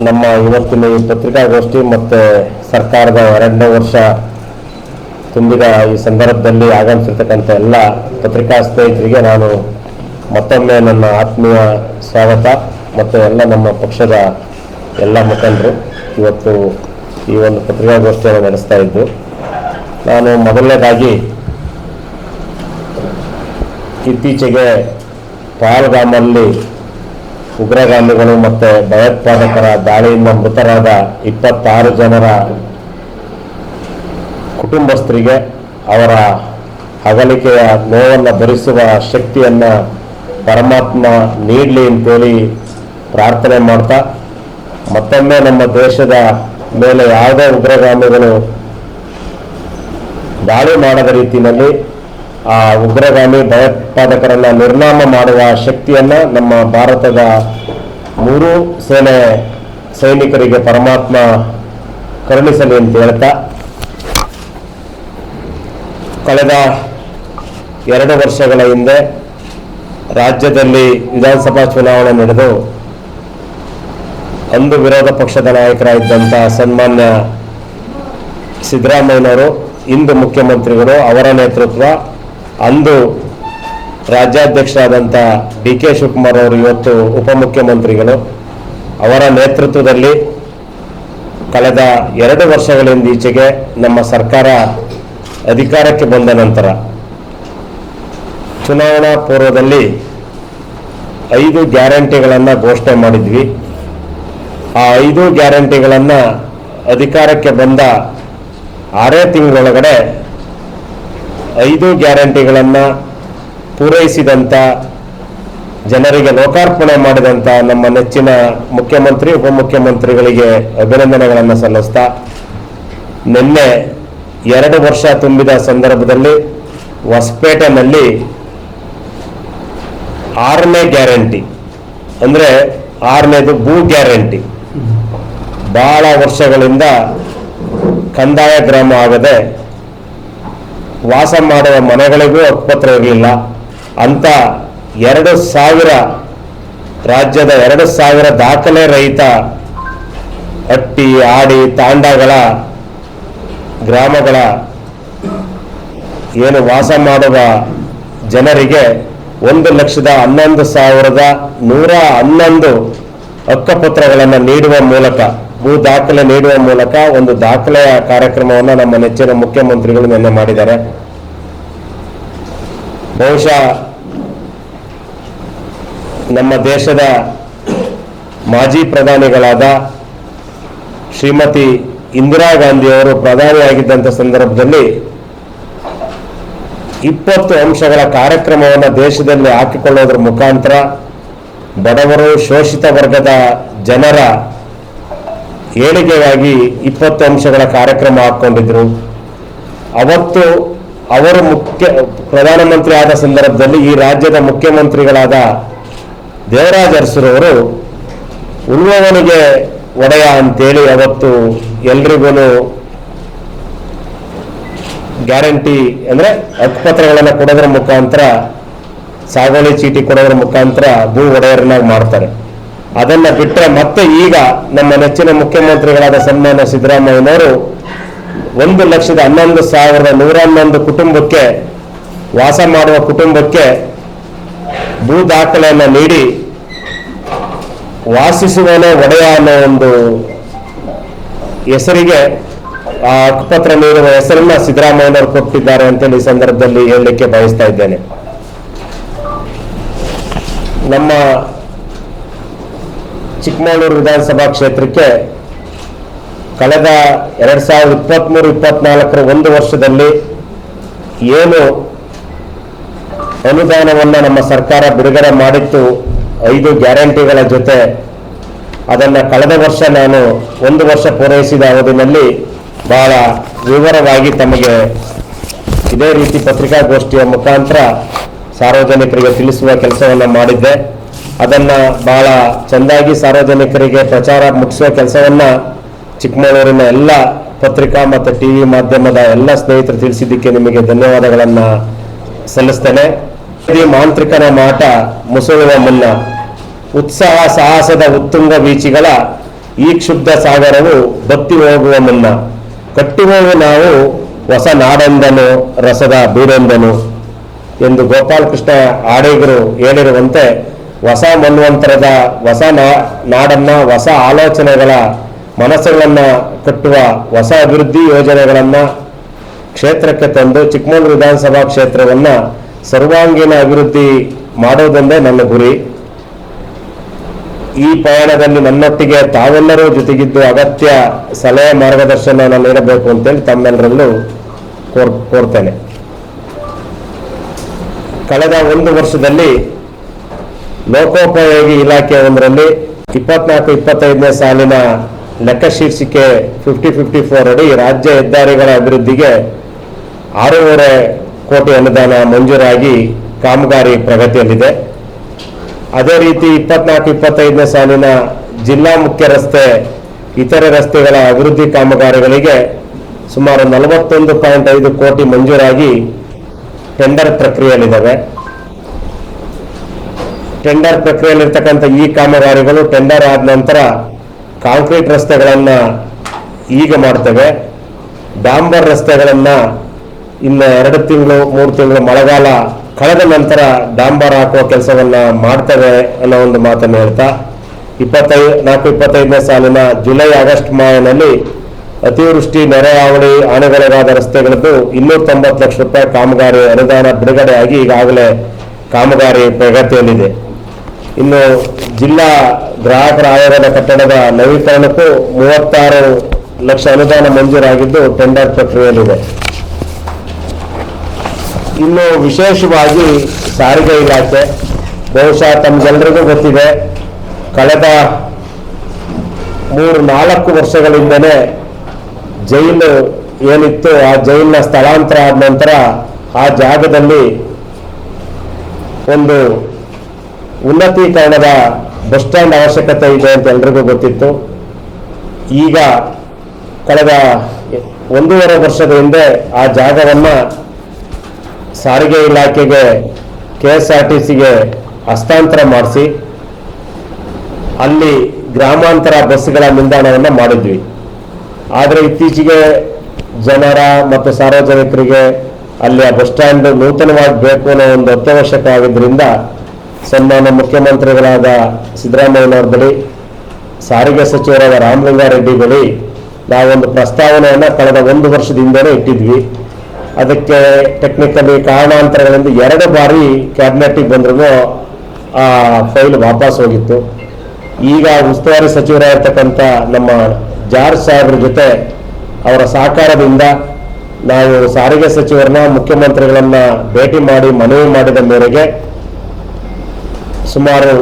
ನಮ್ಮ ಇವತ್ತಿನ ಈ ಪತ್ರಿಕಾಗೋಷ್ಠಿ ಮತ್ತು ಸರ್ಕಾರದ ಎರಡನೇ ವರ್ಷ ತುಂಬಿದ ಈ ಸಂದರ್ಭದಲ್ಲಿ ಆಗಮಿಸಿರ್ತಕ್ಕಂಥ ಎಲ್ಲ ಪತ್ರಿಕಾ ಸ್ನೇಹಿತರಿಗೆ ನಾನು ಮತ್ತೊಮ್ಮೆ ನನ್ನ ಆತ್ಮೀಯ ಸ್ವಾಗತ ಮತ್ತು ಎಲ್ಲ ನಮ್ಮ ಪಕ್ಷದ ಎಲ್ಲ ಮುಖಂಡರು ಇವತ್ತು ಈ ಒಂದು ಪತ್ರಿಕಾಗೋಷ್ಠಿಯನ್ನು ನಡೆಸ್ತಾ ಇದ್ದು, ನಾನು ಮೊದಲನೇದಾಗಿ ಇತ್ತೀಚೆಗೆ ಪಹಲ್ಗಾಮಲ್ಲಿ ಉಗ್ರಗಾಮಿಗಳು ಮತ್ತು ಭಯೋತ್ಪಾದಕರ ದಾಳಿಯಿಂದ ಮೃತರಾದ ಇಪ್ಪತ್ತಾರು ಜನರ ಕುಟುಂಬಸ್ಥರಿಗೆ ಅವರ ಅಗಲಿಕೆಯ ನೋವನ್ನು ಭರಿಸುವ ಶಕ್ತಿಯನ್ನು ಪರಮಾತ್ಮ ನೀಡಲಿ ಅಂತೇಳಿ ಪ್ರಾರ್ಥನೆ ಮಾಡ್ತಾ, ಮತ್ತೊಮ್ಮೆ ನಮ್ಮ ದೇಶದ ಮೇಲೆ ಯಾವುದೇ ಉಗ್ರಗಾಮಿಗಳು ದಾಳಿ ಮಾಡದ ರೀತಿಯಲ್ಲಿ ಆ ಉಗ್ರಗಾಮಿ ಭಯೋತ್ಪಾದಕರನ್ನ ನಿರ್ನಾಮ ಮಾಡುವ ಶಕ್ತಿಯನ್ನ ನಮ್ಮ ಭಾರತದ ಮೂರು ಸೇನೆ ಸೈನಿಕರಿಗೆ ಪರಮಾತ್ಮ ಕರುಣಿಸಲಿ ಅಂತ ಹೇಳ್ತಾ, ಕಳೆದ ಎರಡು ವರ್ಷಗಳ ಹಿಂದೆ ರಾಜ್ಯದಲ್ಲಿ ವಿಧಾನಸಭಾ ಚುನಾವಣೆ ನಡೆದು ಅಂದು ವಿರೋಧ ಪಕ್ಷದ ನಾಯಕರಾಗಿದ್ದಂಥ ಸನ್ಮಾನ್ಯ ಸಿದ್ದರಾಮಯ್ಯನವರು, ಇಂದು ಮುಖ್ಯಮಂತ್ರಿಗಳು ಅವರ ನೇತೃತ್ವ ಅಂದು ರಾಜ್ಯಾಧ್ಯಕ್ಷರಾದಂಥ ಡಿ ಕೆ ಶಿವಕುಮಾರ್ ಅವರು ಇವತ್ತು ಉಪಮುಖ್ಯಮಂತ್ರಿಗಳು. ಅವರ ನೇತೃತ್ವದಲ್ಲಿ ಕಳೆದ ಎರಡು ವರ್ಷಗಳಿಂದ ಈಚೆಗೆ ನಮ್ಮ ಸರ್ಕಾರ ಅಧಿಕಾರಕ್ಕೆ ಬಂದ ನಂತರ ಚುನಾವಣಾ ಪೂರ್ವದಲ್ಲಿ ಐದು ಗ್ಯಾರಂಟಿಗಳನ್ನು ಘೋಷಣೆ ಮಾಡಿದ್ವಿ. ಆ ಐದು ಗ್ಯಾರಂಟಿಗಳನ್ನು ಅಧಿಕಾರಕ್ಕೆ ಬಂದ ಆರೇ ತಿಂಗಳೊಳಗಡೆ ಐದು ಗ್ಯಾರಂಟಿಗಳನ್ನು ಪೂರೈಸಿದಂಥ ಜನರಿಗೆ ಲೋಕಾರ್ಪಣೆ ಮಾಡಿದಂಥ ನಮ್ಮ ನೆಚ್ಚಿನ ಮುಖ್ಯಮಂತ್ರಿ ಉಪಮುಖ್ಯಮಂತ್ರಿಗಳಿಗೆ ಅಭಿನಂದನೆಗಳನ್ನು ಸಲ್ಲಿಸ್ತಾ ನಿನ್ನೆ ಎರಡು ವರ್ಷ ತುಂಬಿದ ಸಂದರ್ಭದಲ್ಲಿ ಹೊಸಪೇಟೆನಲ್ಲಿ ಆರನೇ ಗ್ಯಾರಂಟಿ ಅಂದರೆ ಆರನೇದು ಭೂ ಗ್ಯಾರಂಟಿ. ಬಹಳ ವರ್ಷಗಳಿಂದ ಕಂದಾಯ ಗ್ರಾಮ ಆಗದೆ ವಾಸ ಮಾಡುವ ಮನೆಗಳಿಗೂ ಹಕ್ಕುಪತ್ರ ಇರಲಿಲ್ಲ. ಅಂತ ಎರಡು ಸಾವಿರ ರಾಜ್ಯದ ಎರಡು ಸಾವಿರ ದಾಖಲೆ ರಹಿತ ಹಟ್ಟಿ, ಆಡಿ, ತಾಂಡಗಳ ಗ್ರಾಮಗಳ ಏನು ವಾಸ ಮಾಡುವ ಜನರಿಗೆ ಒಂದು ಲಕ್ಷದ ಹನ್ನೊಂದು ಸಾವಿರದ ನೂರ ಹನ್ನೊಂದು ಹಕ್ಕಪತ್ರಗಳನ್ನು ನೀಡುವ ಮೂಲಕ ಭೂ ದಾಖಲೆ ನೀಡುವ ಮೂಲಕ ಒಂದು ದಾಖಲೆಯ ಕಾರ್ಯಕ್ರಮವನ್ನು ನಮ್ಮ ನೆಚ್ಚಿನ ಮುಖ್ಯಮಂತ್ರಿಗಳು ನಿನ್ನೆ ಮಾಡಿದ್ದಾರೆ. ಬಹುಶಃ ನಮ್ಮ ದೇಶದ ಮಾಜಿ ಪ್ರಧಾನಿಗಳಾದ ಶ್ರೀಮತಿ ಇಂದಿರಾ ಗಾಂಧಿಯವರು ಪ್ರಧಾನಿಯಾಗಿದ್ದಂಥ ಸಂದರ್ಭದಲ್ಲಿ ಇಪ್ಪತ್ತು ಅಂಶಗಳ ಕಾರ್ಯಕ್ರಮವನ್ನು ದೇಶದಲ್ಲಿ ಹಾಕಿಕೊಳ್ಳೋದ್ರ ಮುಖಾಂತರ ಬಡವರು ಶೋಷಿತ ವರ್ಗದ ಜನರ ಏಳಿಗೆಗಾಗಿ ಇಪ್ಪತ್ತು ಅಂಶಗಳ ಕಾರ್ಯಕ್ರಮ ಹಾಕ್ಕೊಂಡಿದ್ರು. ಅವತ್ತು ಅವರು ಮುಖ್ಯ ಪ್ರಧಾನಮಂತ್ರಿ ಆದ ಸಂದರ್ಭದಲ್ಲಿ ಈ ರಾಜ್ಯದ ಮುಖ್ಯಮಂತ್ರಿಗಳಾದ ದೇವರಾಜ ಅರಸರವರು ಉಳುವವನಿಗೆ ಒಡೆಯ ಅಂತೇಳಿ ಅವತ್ತು ಎಲ್ರಿಗೂ ಗ್ಯಾರಂಟಿ ಅಂದರೆ ಹಕ್ಕುಪತ್ರಗಳನ್ನು ಕೊಡೋದ್ರ ಮುಖಾಂತರ ಸಾಗುವಳಿ ಚೀಟಿ ಕೊಡೋದ್ರ ಮುಖಾಂತರ ಭೂ ಒಡೆಯರನ್ನಾಗಿ ಮಾಡ್ತಾರೆ. ಅದನ್ನ ಬಿಟ್ಟರೆ ಮತ್ತೆ ಈಗ ನಮ್ಮ ನೆಚ್ಚಿನ ಮುಖ್ಯಮಂತ್ರಿಗಳಾದ ಸನ್ಮಾನ್ಯ ಸಿದ್ದರಾಮಯ್ಯನವರು ಒಂದು ಲಕ್ಷದ ಹನ್ನೊಂದು ಸಾವಿರದ ನೂರ ಹನ್ನೊಂದು ಕುಟುಂಬಕ್ಕೆ, ವಾಸ ಮಾಡುವ ಕುಟುಂಬಕ್ಕೆ ಭೂ ದಾಖಲೆಯನ್ನು ನೀಡಿ ವಾಸಿಸುವನೇ ಒಡೆಯ ಅನ್ನೋ ಒಂದು ಹೆಸರಿಗೆ, ಆ ಹಕ್ಕುಪತ್ರ ನೀಡುವ ಹೆಸರನ್ನ ಸಿದ್ದರಾಮಯ್ಯನವರು ಕೊಟ್ಟಿದ್ದಾರೆ ಅಂತೇಳಿ ಈ ಸಂದರ್ಭದಲ್ಲಿ ಹೇಳಲಿಕ್ಕೆ ಬಯಸ್ತಾ ಇದ್ದೇನೆ. ನಮ್ಮ ಚಿಕ್ಕಮಗಳೂರು ವಿಧಾನಸಭಾ ಕ್ಷೇತ್ರಕ್ಕೆ ಕಳೆದ ಎರಡು ಸಾವಿರದ ಇಪ್ಪತ್ತ್ಮೂರು ಇಪ್ಪತ್ನಾಲ್ಕರ ಒಂದು ವರ್ಷದಲ್ಲಿ ಏನು ಅನುದಾನವನ್ನು ನಮ್ಮ ಸರ್ಕಾರ ಬಿಡುಗಡೆ ಮಾಡಿತ್ತು, ಐದು ಗ್ಯಾರಂಟಿಗಳ ಜೊತೆ ಅದನ್ನು ಕಳೆದ ವರ್ಷ ನಾನು ಒಂದು ವರ್ಷ ಪೂರೈಸಿದ ಅವಧಿನಲ್ಲಿ ಬಹಳ ವಿವರವಾಗಿ ತಮಗೆ ಇದೇ ರೀತಿ ಪತ್ರಿಕಾಗೋಷ್ಠಿಯ ಮುಖಾಂತರ ಸಾರ್ವಜನಿಕರಿಗೆ ತಿಳಿಸುವ ಕೆಲಸವನ್ನು ಮಾಡಿದ್ದೆ. ಅದನ್ನು ಬಹಳ ಚೆಂದಾಗಿ ಸಾರ್ವಜನಿಕರಿಗೆ ಪ್ರಚಾರ ಮುಗಿಸುವ ಕೆಲಸವನ್ನು ಚಿಕ್ಕಮಗಳೂರಿನ ಎಲ್ಲ ಪತ್ರಿಕಾ ಮತ್ತು ಟಿ ವಿ ಮಾಧ್ಯಮದ ಎಲ್ಲ ಸ್ನೇಹಿತರು ತಿಳಿಸಿದ್ದಕ್ಕೆ ನಿಮಗೆ ಧನ್ಯವಾದಗಳನ್ನು ಸಲ್ಲಿಸ್ತೇನೆ. ಈ ಮಾಂತ್ರಿಕನ ಮಾಟ ಮುಸುಳುವ ಮುನ್ನ ಉತ್ಸಾಹ, ಸಾಹಸದ ಉತ್ತುಂಗ ಬೀಚಿಗಳ ಈ ಕ್ಷುಬ್ಧ ಸಾಗರವು ಬತ್ತಿ ಹೋಗುವ ಮುನ್ನ ಕಟ್ಟಿ ಹೋಗು ನಾವು ಹೊಸ ನಾಡೆಂದನು, ರಸದ ಬೀರೆಂದನು ಎಂದು ಗೋಪಾಲಕೃಷ್ಣ ಆಡಿಗರು ಹೇಳಿರುವಂತೆ ಹೊಸ ಮನ್ವಂತರದ ಹೊಸ ನಾಡನ್ನ ಹೊಸ ಆಲೋಚನೆಗಳ ಮನಸ್ಸುಗಳನ್ನ ಕಟ್ಟುವ ಹೊಸ ಅಭಿವೃದ್ಧಿ ಯೋಜನೆಗಳನ್ನ ಕ್ಷೇತ್ರಕ್ಕೆ ತಂದು ಚಿಕ್ಕಮಗಳೂರು ವಿಧಾನಸಭಾ ಕ್ಷೇತ್ರವನ್ನ ಸರ್ವಾಂಗೀಣ ಅಭಿವೃದ್ಧಿ ಮಾಡೋದೊಂದೇ ನನ್ನ ಗುರಿ. ಈ ಪಯಣದಲ್ಲಿ ನನ್ನೊಟ್ಟಿಗೆ ತಾವೆಲ್ಲರೂ ಜೊತೆಗಿದ್ದು ಅಗತ್ಯ ಸಲಹೆ ಮಾರ್ಗದರ್ಶನ ನೀಡಬೇಕು ಅಂತೇಳಿ ತಮ್ಮೆಲ್ಲರಲ್ಲೂ ಕೋರ್, ಕೋರ್ತೇನೆ. ಕಳೆದ ಒಂದು ವರ್ಷದಲ್ಲಿ ಲೋಕೋಪಯೋಗಿ ಇಲಾಖೆ ಒಂದರಲ್ಲಿ ಇಪ್ಪತ್ನಾಲ್ಕು, ಇಪ್ಪತ್ತೈದನೇ ಸಾಲಿನ ಲೆಕ್ಕ ಶೀರ್ಷಿಕೆ ಫಿಫ್ಟಿ ಫಿಫ್ಟಿ ಫೋರ್ ಅಡಿ ರಾಜ್ಯ ಹೆದ್ದಾರಿಗಳ ಅಭಿವೃದ್ಧಿಗೆ ಆರೂವರೆ ಕೋಟಿ ಅನುದಾನ ಮಂಜೂರಾಗಿ ಕಾಮಗಾರಿ ಪ್ರಗತಿಯಲ್ಲಿದೆ. ಅದೇ ರೀತಿ ಇಪ್ಪತ್ನಾಲ್ಕು, ಇಪ್ಪತ್ತೈದನೇ ಸಾಲಿನ ಜಿಲ್ಲಾ ಮುಖ್ಯ ರಸ್ತೆ, ಇತರೆ ರಸ್ತೆಗಳ ಅಭಿವೃದ್ಧಿ ಕಾಮಗಾರಿಗಳಿಗೆ ಸುಮಾರು ನಲವತ್ತೊಂದು ಪಾಯಿಂಟ್ ಐದು ಕೋಟಿ ಮಂಜೂರಾಗಿ ಟೆಂಡರ್ ಪ್ರಕ್ರಿಯೆಯಲ್ಲಿದ್ದಾವೆ. ಟೆಂಡರ್ ಪ್ರಕ್ರಿಯೆಯಲ್ಲಿರ್ತಕ್ಕಂಥ ಈ ಕಾಮಗಾರಿಗಳು ಟೆಂಡರ್ ಆದ ನಂತರ ಕಾಂಕ್ರೀಟ್ ರಸ್ತೆಗಳನ್ನು ಈಗ ಮಾಡ್ತೇವೆ. ಡಾಂಬರ್ ರಸ್ತೆಗಳನ್ನು ಇನ್ನು ಎರಡು ತಿಂಗಳು, ಮೂರು ತಿಂಗಳು ಮಳೆಗಾಲ ಕಳೆದ ನಂತರ ಡಾಂಬರ್ ಹಾಕುವ ಕೆಲಸವನ್ನ ಮಾಡ್ತೇವೆ ಅನ್ನೋ ಒಂದು ಮಾತನ್ನು ಹೇಳ್ತಾ, ಇಪ್ಪತ್ತೈ, ನಾಲ್ಕು ಇಪ್ಪತ್ತೈದನೇ ಸಾಲಿನ ಜುಲೈ, ಆಗಸ್ಟ್ ಮಾಹನಲ್ಲಿ ಅತಿವೃಷ್ಟಿ ನೆರೆ ಹಾವಳಿ ಹಾನಿಗೊಳಗಾದ ರಸ್ತೆಗಳದ್ದು ಇನ್ನೂರ ತೊಂಬತ್ತು ಲಕ್ಷ ರೂಪಾಯಿ ಕಾಮಗಾರಿ ಅನುದಾನ ಬಿಡುಗಡೆಯಾಗಿ ಈಗಾಗಲೇ ಕಾಮಗಾರಿ ಪ್ರಗತಿಯಲ್ಲಿದೆ. ಇನ್ನು ಜಿಲ್ಲಾ ಗ್ರಾಹಕರ ಆಯೋಗದ ಕಟ್ಟಡದ ನವೀಕರಣಕ್ಕೂ ಮೂವತ್ತಾರು ಲಕ್ಷ ಅನುದಾನ ಮಂಜೂರಾಗಿದ್ದು ಟೆಂಡರ್ ಪ್ರಕ್ರಿಯೆಯಲ್ಲಿದೆ. ಇನ್ನು ವಿಶೇಷವಾಗಿ ಸಾರಿಗೆ ಇಲಾಖೆ, ಬಹುಶಃ ತಮ್ಗೆಲ್ರಿಗೂ ಗೊತ್ತಿದೆ, ಕಳೆದ ಮೂರು ನಾಲ್ಕು ವರ್ಷಗಳಿಂದನೇ ಜೈಲು ಏನಿತ್ತು ಆ ಜೈಲಿನ ಸ್ಥಳಾಂತರ ಆದ ನಂತರ ಆ ಜಾಗದಲ್ಲಿ ಒಂದು ಉನ್ನತೀಕರಣದ ಬಸ್ ಸ್ಟ್ಯಾಂಡ್ ಅವಶ್ಯಕತೆ ಇದೆ ಅಂತ ಎಲ್ರಿಗೂ ಗೊತ್ತಿತ್ತು. ಈಗ ಕಳೆದ ಒಂದೂವರೆ ವರ್ಷದ ಹಿಂದೆ ಆ ಜಾಗವನ್ನು ಸಾರಿಗೆ ಇಲಾಖೆಗೆ ಕೆ ಎಸ್ ಆರ್ ಟಿ ಸಿಗೆ ಹಸ್ತಾಂತರ ಮಾಡಿಸಿ, ಅಲ್ಲಿ ಗ್ರಾಮಾಂತರ ಬಸ್ಗಳ ನಿಲ್ದಾಣವನ್ನು ಮಾಡಿದ್ವಿ. ಆದರೆ ಇತ್ತೀಚೆಗೆ ಜನರ ಮತ್ತು ಸಾರ್ವಜನಿಕರಿಗೆ ಅಲ್ಲಿ ಆ ಬಸ್ ಸ್ಟ್ಯಾಂಡ್ ನೂತನವಾಗಿ ಬೇಕು ಅನ್ನೋ ಒಂದು ಅತ್ಯವಶ್ಯಕ ಆಗಿದ್ದರಿಂದ ಸನ್ಮಾನ್ಯ ಮುಖ್ಯಮಂತ್ರಿಗಳಾದ ಸಿದ್ದರಾಮಯ್ಯನವ್ರ ಬಳಿ, ಸಾರಿಗೆ ಸಚಿವರಾದ ರಾಮಲಿಂಗಾರೆಡ್ಡಿ ಬಳಿ ನಾವೊಂದು ಪ್ರಸ್ತಾವನೆಯನ್ನು ಕಳೆದ ಒಂದು ವರ್ಷದಿಂದಲೇ ಇಟ್ಟಿದ್ವಿ. ಅದಕ್ಕೆ ಟೆಕ್ನಿಕಲಿ ಕಾರಣಾಂತರಗಳಿಂದ ಎರಡು ಬಾರಿ ಕ್ಯಾಬಿನೆಟ್ಟಿಗೆ ಬಂದ್ರೂ ಆ ಫೈಲ್ ವಾಪಸ್ ಹೋಗಿತ್ತು. ಈಗ ಉಸ್ತುವಾರಿ ಸಚಿವರಾಗಿರ್ತಕ್ಕಂಥ ನಮ್ಮ ಜಾರ್ಜ್ ಸಾಹೇಬ್ರ ಜೊತೆ ಅವರ ಸಹಕಾರದಿಂದ ನಾವು ಸಾರಿಗೆ ಸಚಿವರನ್ನ, ಮುಖ್ಯಮಂತ್ರಿಗಳನ್ನ ಭೇಟಿ ಮಾಡಿ ಮನವಿ ಮಾಡಿದ ಮೇರೆಗೆ ಸುಮಾರು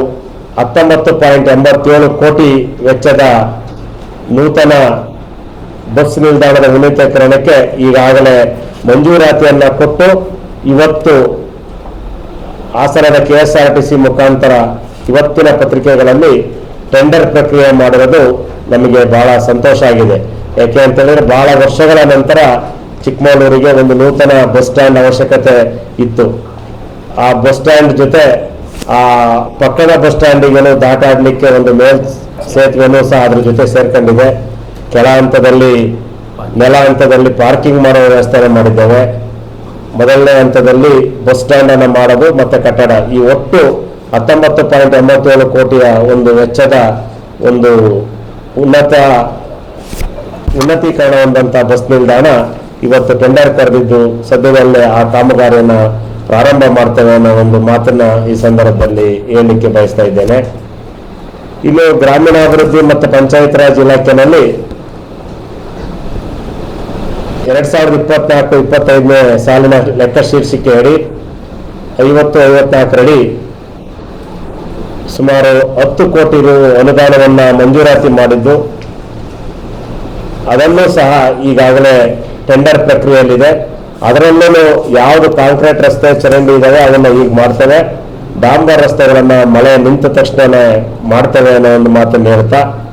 ಹತ್ತೊಂಬತ್ತು ಪಾಯಿಂಟ್ ಎಂಬತ್ತೇಳು ಕೋಟಿ ವೆಚ್ಚದ ನೂತನ ಬಸ್ ನಿಲ್ದಾಣದ ಉನ್ನತೀಕರಣಕ್ಕೆ ಈಗಾಗಲೇ ಮಂಜೂರಾತಿಯನ್ನು ಕೊಟ್ಟು ಇವತ್ತು ಹಾಸನದ ಕೆ ಎಸ್ ಮುಖಾಂತರ ಇವತ್ತಿನ ಪತ್ರಿಕೆಗಳಲ್ಲಿ ಟೆಂಡರ್ ಪ್ರಕ್ರಿಯೆ ಮಾಡಿರೋದು ನಮಗೆ ಬಹಳ ಸಂತೋಷ ಆಗಿದೆ. ಯಾಕೆ ಅಂತಂದ್ರೆ ಬಹಳ ವರ್ಷಗಳ ನಂತರ ಚಿಕ್ಕಮಗಳೂರಿಗೆ ಒಂದು ನೂತನ ಬಸ್ ಸ್ಟ್ಯಾಂಡ್ ಅವಶ್ಯಕತೆ ಇತ್ತು. ಆ ಬಸ್ ಸ್ಟ್ಯಾಂಡ್ ಜೊತೆ ಆ, ಪಕ್ಕದ ಬಸ್ ಸ್ಟ್ಯಾಂಡಿಗೂ ದಾಟಾಡ್ಲಿಕ್ಕೆ ಒಂದು ಮೇಲ್ ಸೇತುವೆನೂ ಸಹ ಅದ್ರ ಜೊತೆ ಸೇರ್ಕೊಂಡಿದೆ. ಕೆಳ ಹಂತದಲ್ಲಿ ನೆಲ ಹಂತದಲ್ಲಿ ಪಾರ್ಕಿಂಗ್ ಮಾಡೋ ವ್ಯವಸ್ಥೆ ಮಾಡಿದ್ದೇವೆ. ಮೊದಲನೇ ಹಂತದಲ್ಲಿ ಬಸ್ ಸ್ಟ್ಯಾಂಡ್ ಅನ್ನು ಮಾಡೋದು ಮತ್ತೆ ಕಟ್ಟಡ. ಈ ಒಟ್ಟು ಹತ್ತೊಂಬತ್ತು ಪಾಯಿಂಟ್ ಎಂಬತ್ತೇಳು ಕೋಟಿಯ ಒಂದು ವೆಚ್ಚದ ಒಂದು ಉನ್ನತ ಉನ್ನತೀಕರಣ ಹೊಂದಂತ ಬಸ್ ನಿಲ್ದಾಣ ಇವತ್ತು ಟೆಂಡರ್ ಕರೆದಿದ್ದು ಸದ್ಯದಲ್ಲೇ ಆ ಕಾಮಗಾರಿಯನ್ನ ಪ್ರಾರಂಭ ಮಾಡ್ತೇವೆ ಅನ್ನೋ ಒಂದು ಮಾತನ್ನ ಈ ಸಂದರ್ಭದಲ್ಲಿ ಹೇಳಲಿಕ್ಕೆ ಬಯಸ್ತಾ ಇದ್ದೇನೆ. ಇನ್ನು ಗ್ರಾಮೀಣಾಭಿವೃದ್ಧಿ ಮತ್ತು ಪಂಚಾಯತ್ ರಾಜ್ ಇಲಾಖೆನಲ್ಲಿ ಎರಡ್ ಸಾವಿರದ ಇಪ್ಪತ್ನಾಲ್ಕು, ಇಪ್ಪತ್ತೈದನೇ ಸಾಲಿನ ಲೆಕ್ಕ ಶೀರ್ಷಿಕೆ ಅಡಿ ಐವತ್ತು ಐವತ್ನಾಲ್ಕರಡಿ ಸುಮಾರು ಹತ್ತು ಕೋಟಿ ರು ಅನುದಾನವನ್ನ ಮಂಜೂರಾತಿ ಮಾಡಿದ್ದು. ಅದನ್ನು ಸಹ ಈಗಾಗಲೇ ಟೆಂಡರ್ ಪ್ರಕ್ರಿಯೆಯಲ್ಲಿದೆ. ಅದರಲ್ಲೂ ಯಾವುದು ಕಾಂಕ್ರೀಟ್ ರಸ್ತೆ ಚರಂಡಿ ಇದಾವೆ, ಅದನ್ನ ಈಗ ಮಾಡ್ತೇವೆ. ಡಾಂಬರ್ ರಸ್ತೆಗಳನ್ನ ಮಳೆ ನಿಂತ ತಕ್ಷಣನೇ ಮಾಡ್ತೇವೆ ಅನ್ನೋ ಒಂದು ಮಾತನ್ನು ಹೇಳ್ತಾ,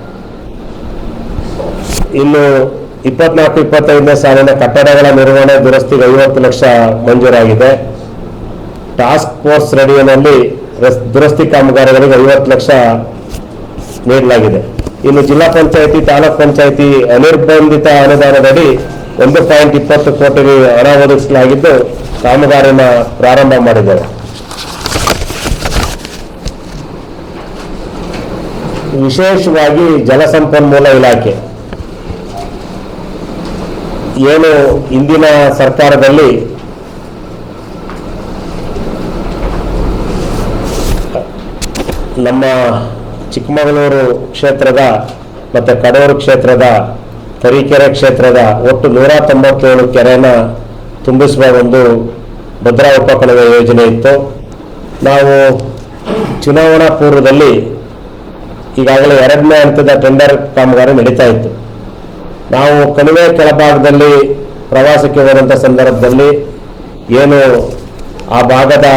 ಇನ್ನು ಇಪ್ಪತ್ನಾಲ್ಕು, ಇಪ್ಪತ್ತೈದನೇ ಸಾಲಿನ ಕಟ್ಟಡಗಳ ನಿರ್ವಹಣೆ ದುರಸ್ತಿಗೆ ಐವತ್ತು ಲಕ್ಷ ಮಂಜೂರಾಗಿದೆ. ಟಾಸ್ಕ್ ಫೋರ್ಸ್ ರೆಡಿಯಲ್ಲಿ ರಸ್- ದುರಸ್ತಿ ಕಾಮಗಾರಿಗಳಿಗೆ ಐವತ್ತು ಲಕ್ಷ ನೀಡಲಾಗಿದೆ. ಇನ್ನು ಜಿಲ್ಲಾ ಪಂಚಾಯಿತಿ, ತಾಲೂಕ್ ಪಂಚಾಯಿತಿ ಅನಿರ್ಬಂಧಿತ ಅನುದಾನದಡಿ ಒಂದು ಪಾಯಿಂಟ್ ಇಪ್ಪತ್ತು ಕೋಟಿ ಹಣ ಒದಗಿಸಲಾಗಿದ್ದು ಕಾಮಗಾರಿನ ಪ್ರಾರಂಭ ಮಾಡಿದ್ದಾರೆ. ವಿಶೇಷವಾಗಿ ಜಲಸಂಪನ್ಮೂಲ ಇಲಾಖೆ. ಏನು ಇಂದಿನ ಸರ್ಕಾರದಲ್ಲಿ ನಮ್ಮ ಚಿಕ್ಕಮಗಳೂರು ಕ್ಷೇತ್ರದ ಮತ್ತು ಕಡೂರು ಕ್ಷೇತ್ರದ ತರೀಕೆರೆ ಕ್ಷೇತ್ರದ ಒಟ್ಟು ನೂರ ತೊಂಬತ್ತೇಳು ಕೆರೆನ ತುಂಬಿಸುವ ಒಂದು ಭದ್ರಾ ಉಪಕಣಿವೆ ಯೋಜನೆ ಇತ್ತು. ನಾವು ಚುನಾವಣಾ ಪೂರ್ವದಲ್ಲಿ ಈಗಾಗಲೇ ಎರಡನೇ ಹಂತದ ಟೆಂಡರ್ ಕಾಮಗಾರಿ ನಡೀತಾ ಇತ್ತು. ನಾವು ಕಣಿವೆ ಕೆಳಭಾಗದಲ್ಲಿ ಪ್ರವಾಸಕ್ಕೆ ಹೋದಂಥ ಸಂದರ್ಭದಲ್ಲಿ ಏನು ಆ ಭಾಗದ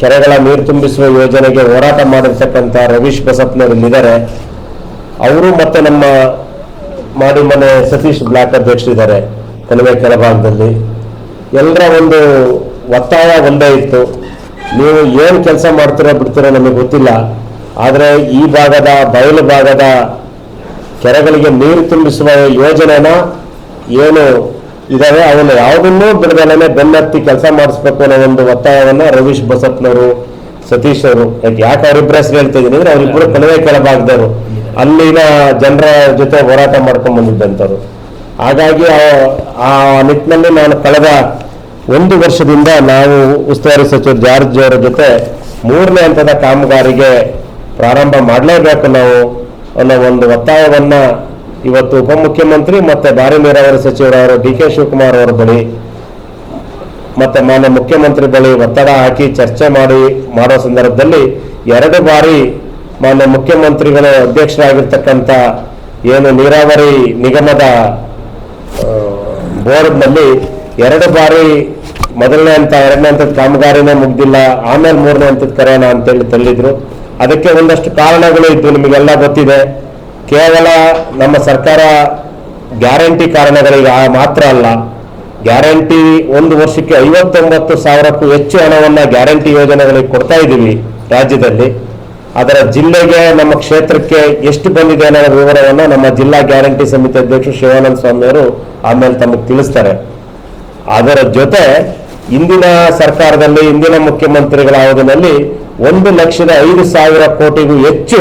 ಕೆರೆಗಳ ನೀರು ತುಂಬಿಸುವ ಯೋಜನೆಗೆ ಹೋರಾಟ ಮಾಡಿರ್ತಕ್ಕಂಥ ರವೀಶ್ ಬಸಪ್ಪನವರು ಇಲ್ಲಿದ್ದಾರೆ ಅವರು ಮತ್ತು ನಮ್ಮ ಮಾಡಿ ಮನೆ ಸತೀಶ್ ಬ್ಲಾಕ್ ಅಧ್ಯಕ್ಷರಿದ್ದಾರೆ ಕಣಿವೆ ಕೆಳಭಾಗದಲ್ಲಿ. ಎಲ್ಲರ ಒಂದು ಒತ್ತಾಯ ಒಂದೇ ಇತ್ತು. ನೀವು ಏನು ಕೆಲಸ ಮಾಡ್ತೀರೋ ಬಿಡ್ತೀರೋ ನಮಗೆ ಗೊತ್ತಿಲ್ಲ. ಆದರೆ ಈ ಭಾಗದ, ಬಯಲು ಭಾಗದ ಕೆರೆಗಳಿಗೆ ನೀರು ತುಂಬಿಸುವ ಯೋಜನೆನ ಏನು ಇದಾವೆ ಅವನು ಯಾವುದನ್ನೂ ಬಿಡದಲ್ಲೇ ಬೆನ್ನತ್ತಿ ಕೆಲಸ ಮಾಡಿಸ್ಬೇಕು ಅನ್ನೋ ಒಂದು ಒತ್ತಾಯವನ್ನು ರವೀಶ್ ಬಸಪ್ಪನವರು, ಸತೀಶ್ ಅವರು. ಯಾಕೆ ಯಾಕೆ ಅವರಿಬ್ಬರ ಹೆಸರು ಹೇಳ್ತಾ ಇದ್ದೀನಿ ಅಂದ್ರೆ ಅವರಿಬ್ಬರು ಕಣಿವೆ ಕೆಳಭಾಗದವರು. ಅಲ್ಲಿನ ಜನರ ಜೊತೆ ಹೋರಾಟ ಮಾಡ್ಕೊಂಡು ಬಂದಿದ್ದಂಥವ್ರು. ಹಾಗಾಗಿ ಆ- ನಿಟ್ಟಿನಲ್ಲಿ ನಾನು ಕಳೆದ ಒಂದು ವರ್ಷದಿಂದ ನಾವು ಉಸ್ತುವಾರಿ ಸಚಿವ ಜಾರ್ಜ್ ಅವರ ಜೊತೆ ಮೂರನೇ ಹಂತದ ಕಾಮಗಾರಿಗೆ ಪ್ರಾರಂಭ ಮಾಡಲೇಬೇಕು ನಾವು ಅನ್ನೋ ಒಂದು ಒತ್ತಾಯವನ್ನು ಇವತ್ತು ಉಪಮುಖ್ಯಮಂತ್ರಿ ಮತ್ತೆ ಭಾರಿ ನೀರಾವರಿ ಸಚಿವರವರು ಡಿ ಕೆ ಶಿವಕುಮಾರ್ ಅವರ ಬಳಿ ಮತ್ತೆ ಮಾನ್ಯ ಮುಖ್ಯಮಂತ್ರಿ ಬಳಿ ಒತ್ತಡ ಹಾಕಿ ಚರ್ಚೆ ಮಾಡಿ, ಮಾಡೋ ಸಂದರ್ಭದಲ್ಲಿ ಎರಡು ಬಾರಿ ಮಾನ್ಯ ಮುಖ್ಯಮಂತ್ರಿಗಳು ಅಧ್ಯಕ್ಷರಾಗಿರ್ತಕ್ಕಂಥ ಏನು ನೀರಾವರಿ ನಿಗಮದ ಬೋರ್ಡ್ನಲ್ಲಿ ಎರಡು ಬಾರಿ ಮೊದಲನೇ ಹಂತ, ಎರಡನೇ ಹಂತದ ಕಾಮಗಾರಿನೇ ಮುಗ್ದಿಲ್ಲ, ಆಮೇಲೆ ಮೂರನೇ ಹಂತದ ಕರೆಯೋಣ ಅಂತೇಳಿ ತಳ್ಳಿದ್ರು ಅದಕ್ಕೆ ಒಂದಷ್ಟು ಕಾರಣಗಳು ಇದ್ದು ನಿಮಗೆಲ್ಲ ಗೊತ್ತಿದೆ. ಕೇವಲ ನಮ್ಮ ಸರ್ಕಾರ ಗ್ಯಾರಂಟಿ ಕಾರಣಗಳಿಗೆ ಮಾತ್ರ ಅಲ್ಲ. ಗ್ಯಾರಂಟಿ ಒಂದು ವರ್ಷಕ್ಕೆ ಐವತ್ತೊಂಬತ್ತು ಸಾವಿರಕ್ಕೂ ಹೆಚ್ಚು ಹಣವನ್ನ ಗ್ಯಾರಂಟಿ ಯೋಜನೆಗಳಿಗೆ ಕೊಡ್ತಾ ಇದ್ದೀವಿ ರಾಜ್ಯದಲ್ಲಿ. ಅದರ ಜಿಲ್ಲೆಗೆ, ನಮ್ಮ ಕ್ಷೇತ್ರಕ್ಕೆ ಎಷ್ಟು ಬಂದಿದೆ ಅನ್ನೋ ವಿವರವನ್ನು ನಮ್ಮ ಜಿಲ್ಲಾ ಗ್ಯಾರಂಟಿ ಸಮಿತಿ ಅಧ್ಯಕ್ಷ ಶಿವಾನಂದ ಸ್ವಾಮಿ ಅವರು ಆಮೇಲೆ ತಮಗೆ ತಿಳಿಸ್ತಾರೆ. ಅದರ ಜೊತೆ ಇಂದಿನ ಸರ್ಕಾರದಲ್ಲಿ, ಇಂದಿನ ಮುಖ್ಯಮಂತ್ರಿಗಳ ಅವಧಿನಲ್ಲಿ ಒಂದು ಲಕ್ಷದ ಐದು ಸಾವಿರ ಕೋಟಿಗೂ ಹೆಚ್ಚು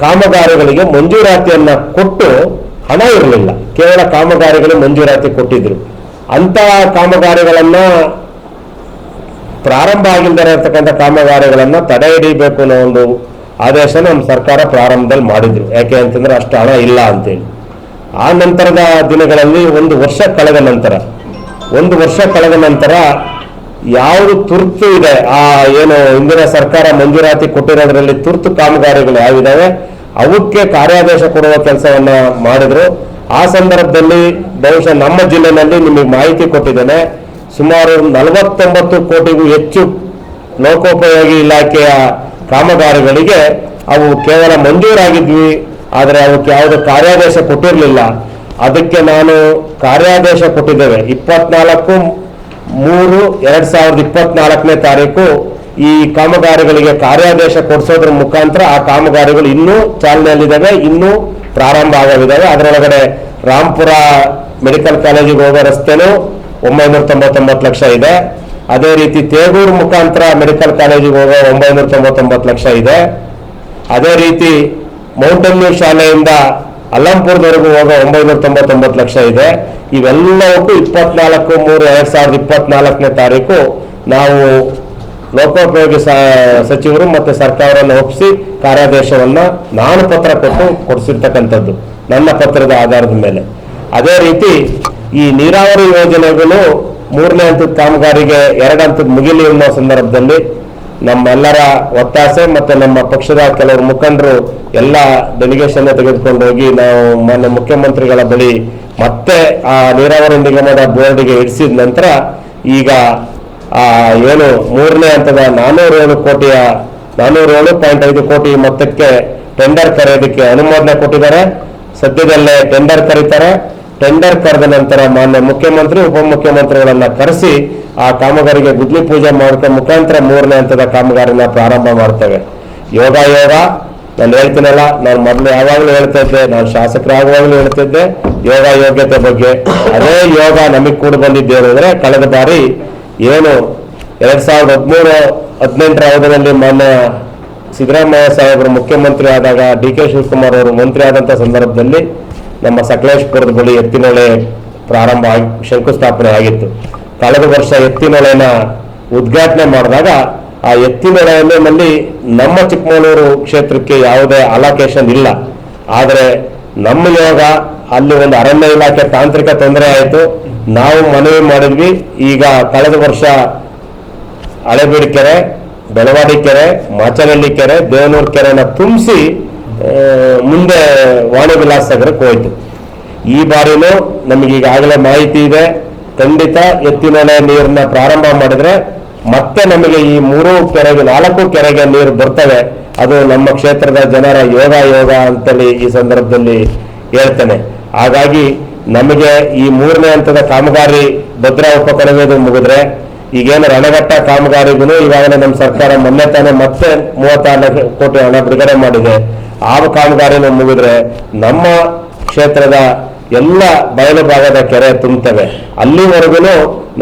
ಕಾಮಗಾರಿಗಳಿಗೆ ಮಂಜೂರಾತಿಯನ್ನ ಕೊಟ್ಟು ಹಣ ಇರಲಿಲ್ಲ. ಕೇವಲ ಕಾಮಗಾರಿಗಳಿಗೆ ಮಂಜೂರಾತಿ ಕೊಟ್ಟಿದ್ರು. ಅಂತ ಕಾಮಗಾರಿಗಳನ್ನ ಪ್ರಾರಂಭ ಆಗಿಲ್ಲದೆ ಇರತಕ್ಕಂಥ ಕಾಮಗಾರಿಗಳನ್ನು ತಡೆ ಹಿಡಿಬೇಕು ಅನ್ನೋ ಒಂದು ಆದೇಶ ನಮ್ಮ ಸರ್ಕಾರ ಪ್ರಾರಂಭದಲ್ಲಿ ಮಾಡಿದ್ರು. ಯಾಕೆ ಅಂತಂದ್ರೆ ಅಷ್ಟು ಹಣ ಇಲ್ಲ ಅಂತೇಳಿ. ಆ ನಂತರದ ದಿನಗಳಲ್ಲಿ ಒಂದು ವರ್ಷ ಕಳೆದ ನಂತರ, ಒಂದು ವರ್ಷ ಕಳೆದ ನಂತರ ಯಾವುದು ತುರ್ತು ಇದೆ, ಆ ಏನು ಹಿಂದಿನ ಸರ್ಕಾರ ಮಂಜೂರಾತಿ ಕೊಟ್ಟಿರೋದ್ರಲ್ಲಿ ತುರ್ತು ಕಾಮಗಾರಿಗಳು ಯಾವಿದಾವೆ, ಅವಕ್ಕೆ ಕಾರ್ಯಾದೇಶ ಕೊಡುವ ಕೆಲಸವನ್ನ ಮಾಡಿದ್ರು. ಆ ಸಂದರ್ಭದಲ್ಲಿ ಬಹುಶಃ ನಮ್ಮ ಜಿಲ್ಲೆನಲ್ಲಿ ನಿಮಗೆ ಮಾಹಿತಿ ಕೊಟ್ಟಿದ್ದೇನೆ. ಸುಮಾರು ನಲವತ್ತೊಂಬತ್ತು ಕೋಟಿಗೂ ಹೆಚ್ಚು ಲೋಕೋಪಯೋಗಿ ಇಲಾಖೆಯ ಕಾಮಗಾರಿಗಳಿಗೆ ಅವು ಕೇವಲ ಮಂಜೂರಾಗಿದ್ವಿ, ಆದರೆ ಅವಕ್ಕೆ ಯಾವುದೇ ಕಾರ್ಯಾದೇಶ ಕೊಟ್ಟಿರಲಿಲ್ಲ. ಅದಕ್ಕೆ ನಾನು ಕಾರ್ಯಾದೇಶ ಕೊಟ್ಟಿದ್ದೇವೆ. ಇಪ್ಪತ್ನಾಲ್ಕು ಮೂರು ಎರಡ್ ಸಾವಿರದ ಇಪ್ಪತ್ನಾಲ್ಕನೇ ತಾರೀಕು ಈ ಕಾಮಗಾರಿಗಳಿಗೆ ಕಾರ್ಯಾದೇಶ ಕೊಡಿಸೋದ್ರ ಮುಖಾಂತರ ಆ ಕಾಮಗಾರಿಗಳು ಇನ್ನೂ ಚಾಲನೆಯಲ್ಲಿದ್ದಾವೆ, ಇನ್ನೂ ಪ್ರಾರಂಭ ಆಗಲಿದ್ದಾವೆ. ಅದರೊಳಗಡೆ ರಾಂಪುರ ಮೆಡಿಕಲ್ ಕಾಲೇಜಿಗೆ ಹೋಗೋ ರಸ್ತೆನೂ ಒಂಬೈನೂರ ತೊಂಬತ್ತೊಂಬತ್ತು ಲಕ್ಷ ಇದೆ. ಅದೇ ರೀತಿ ತೇಗೂರು ಮುಖಾಂತರ ಮೆಡಿಕಲ್ ಕಾಲೇಜಿಗೆ ಹೋಗೋ ಒಂಬೈನೂರ ತೊಂಬತ್ತೊಂಬತ್ತು ಲಕ್ಷ ಇದೆ. ಅದೇ ರೀತಿ ಮೌಂಟನ್ ವ್ಯೂ ಶಾಲೆಯಿಂದ ಅಲ್ಲಂಪುರದವರೆಗೂ ಹೋಗೋ ಒಂಬೈನೂರ ತೊಂಬತ್ತೊಂಬತ್ತು ಲಕ್ಷ ಇದೆ. ಇವೆಲ್ಲವಕ್ಕೂ ಇಪ್ಪತ್ನಾಲ್ಕು ಮೂರು ಎರಡ್ ಸಾವಿರದ ಇಪ್ಪತ್ನಾಲ್ಕನೇ ತಾರೀಕು ನಾವು ಲೋಕೋಪಯೋಗಿ ಸಚಿವರು ಮತ್ತು ಸರ್ಕಾರವನ್ನು ಒಪ್ಪಿಸಿ ಕಾರ್ಯಾದೇಶವನ್ನ ನಾನು ಪತ್ರ ಕೊಟ್ಟು ಕೊಡಿಸಿರ್ತಕ್ಕಂಥದ್ದು, ನನ್ನ ಪತ್ರದ ಆಧಾರದ ಮೇಲೆ. ಅದೇ ರೀತಿ ಈ ನೀರಾವರಿ ಯೋಜನೆಗಳು ಮೂರನೇ ಹಂತದ ಕಾಮಗಾರಿಗೆ ಎರಡು ಹಂತದ ಮುಗಿಲಿ ಅನ್ನೋ ಸಂದರ್ಭದಲ್ಲಿ ನಮ್ಮೆಲ್ಲರ ಒತ್ತಾಸೆ ಮತ್ತು ನಮ್ಮ ಪಕ್ಷದ ಕೆಲವರು ಮುಖಂಡರು ಎಲ್ಲ ಡೆಲಿಗೇಷನ್ ತೆಗೆದುಕೊಂಡು ಹೋಗಿ ನಾವು ಮಾನ್ಯ ಮುಖ್ಯಮಂತ್ರಿಗಳ ಬಳಿ ಮತ್ತೆ ಆ ನೀರಾವರಿ ನಿಗಮದ ಬೋರ್ಡ್ಗೆ ಇಡಿಸಿದ ನಂತರ ಈಗ ಆ ಏನು ಮೂರನೇ ಹಂತದ ನಾನೂರ ಏಳು ಕೋಟಿಯ, ನಾನೂರ ಏಳು ಪಾಯಿಂಟ್ ಐದು ಕೋಟಿ ಮೊತ್ತಕ್ಕೆ ಟೆಂಡರ್ ಕರೆಯೋದಕ್ಕೆ ಅನುಮೋದನೆ ಕೊಟ್ಟಿದ್ದಾರೆ. ಸದ್ಯದಲ್ಲೇ ಟೆಂಡರ್ ಕರೀತಾರೆ. ಟೆಂಡರ್ ಕರೆದ ನಂತರ ಮಾನ್ಯ ಮುಖ್ಯಮಂತ್ರಿ, ಉಪಮುಖ್ಯಮಂತ್ರಿಗಳನ್ನ ಕರೆಸಿ ಆ ಕಾಮಗಾರಿಗೆ ಗುದ್ಲಿ ಪೂಜೆ ಮಾಡೋಕೆ ಮುಖಾಂತರ ಮೂರನೇ ಹಂತದ ಕಾಮಗಾರಿನ ಪ್ರಾರಂಭ ಮಾಡ್ತೇವೆ. ಯೋಗ ಯೋಗ. ನಾನು ಹೇಳ್ತೀನಲ್ಲ, ನಾನು ಮೊದಲು ಯಾವಾಗಲೂ ಹೇಳ್ತಾ ಇದ್ದೆ, ನಾನು ಶಾಸಕರಾಗುವಾಗಲೂ ಹೇಳ್ತಿದ್ದೆ ಯೋಗ, ಯೋಗ್ಯತೆ ಬಗ್ಗೆ. ಅದೇ ಯೋಗ ನಮಗೆ ಕೂಡ ಬಂದಿದ್ದೆ ಅಂದ್ರೆ, ಕಳೆದ ಬಾರಿ ಏನು ಎರಡ್ ಸಾವಿರದ ಹದಿಮೂರು, ಹದಿನೆಂಟರ ಅವಧಿಯಲ್ಲಿ ಮಾನ್ಯ ಸಿದ್ದರಾಮಯ್ಯ ಸಾಹೇಬರು ಮುಖ್ಯಮಂತ್ರಿ ಆದಾಗ ಡಿ ಕೆ ಶಿವಕುಮಾರ್ ಅವರು ಮಂತ್ರಿ ಆದಂಥ ಸಂದರ್ಭದಲ್ಲಿ ನಮ್ಮ ಸಕಲೇಶ್ಪುರದ ಬಳಿ ಎತ್ತಿನೊಳೆ ಪ್ರಾರಂಭ ಆಗಿ, ಶಂಕುಸ್ಥಾಪನೆ ಆಗಿತ್ತು. ಕಳೆದ ವರ್ಷ ಎತ್ತಿನೊಳೆನ ಉದ್ಘಾಟನೆ ಮಾಡಿದಾಗ ಆ ಎತ್ತಿನೊಳೆಯಲ್ಲಿ ನಮ್ಮ ಚಿಕ್ಕಮಗಳೂರು ಕ್ಷೇತ್ರಕ್ಕೆ ಯಾವುದೇ ಅಲೋಕೇಶನ್ ಇಲ್ಲ. ಆದರೆ ನಮ್ಮ ಯೋಗ ಅಲ್ಲಿ ಒಂದು ಅರಣ್ಯ ಇಲಾಖೆ ತಾಂತ್ರಿಕ ತೊಂದರೆ ಆಯಿತು. ನಾವು ಮನವಿ ಮಾಡಿದ್ವಿ. ಈಗ ಕಳೆದ ವರ್ಷ ಹಳೆಬೀಡು ಕೆರೆ, ಬೆಳವಾಡಿ ಕೆರೆ ಮಾಚನಹಳ್ಳಿ ಕೆರೆ ದೇವನೂರು ಕೆರೆನ ತುಂಬಿಸಿ ಮುಂದೆ ವಾಣಿ ನಗರಕ್ಕೆ ಹೋಯಿತು. ಈ ಬಾರಿನೂ ನಮಗೆ ಈಗಾಗಲೇ ಮಾಹಿತಿ ಇದೆ. ಖಂಡಿತ ಎತ್ತಿನೊಳೆ ನೀರನ್ನ ಪ್ರಾರಂಭ ಮಾಡಿದ್ರೆ ಮತ್ತೆ ನಮಗೆ ಈ ಮೂರು ಕೆರೆಗೆ, ನಾಲ್ಕು ಕೆರೆಗೆ ನೀರು ಬರ್ತವೆ. ಅದು ನಮ್ಮ ಕ್ಷೇತ್ರದ ಜನರ ಯೋಗ ಯೋಗ ಅಂತೇಳಿ ಈ ಸಂದರ್ಭದಲ್ಲಿ ಹೇಳ್ತೇನೆ. ಹಾಗಾಗಿ ನಮಗೆ ಈ ಮೂರನೇ ಹಂತದ ಕಾಮಗಾರಿ ಭದ್ರಾ ಉಪಕರಣದು ಮುಗಿದ್ರೆ ಈಗೇನು ರಣಘಟ್ಟ ಕಾಮಗಾರಿಗೂ ಈಗಾಗಲೇ ನಮ್ಮ ಸರ್ಕಾರ ಮೊನ್ನೆ ತಾನೇ ಮತ್ತೆ ಮೂವತ್ತಾರು ಕೋಟಿ ಹಣ ಬಿಡುಗಡೆ ಮಾಡಿದೆ. ಆ ಕಾಮಗಾರಿನ ಮುಗಿದ್ರೆ ನಮ್ಮ ಕ್ಷೇತ್ರದ ಎಲ್ಲ ಬಯಲು ಭಾಗದ ಕೆರೆ ತುಂಬುತ್ತವೆ. ಅಲ್ಲಿವರೆಗೂ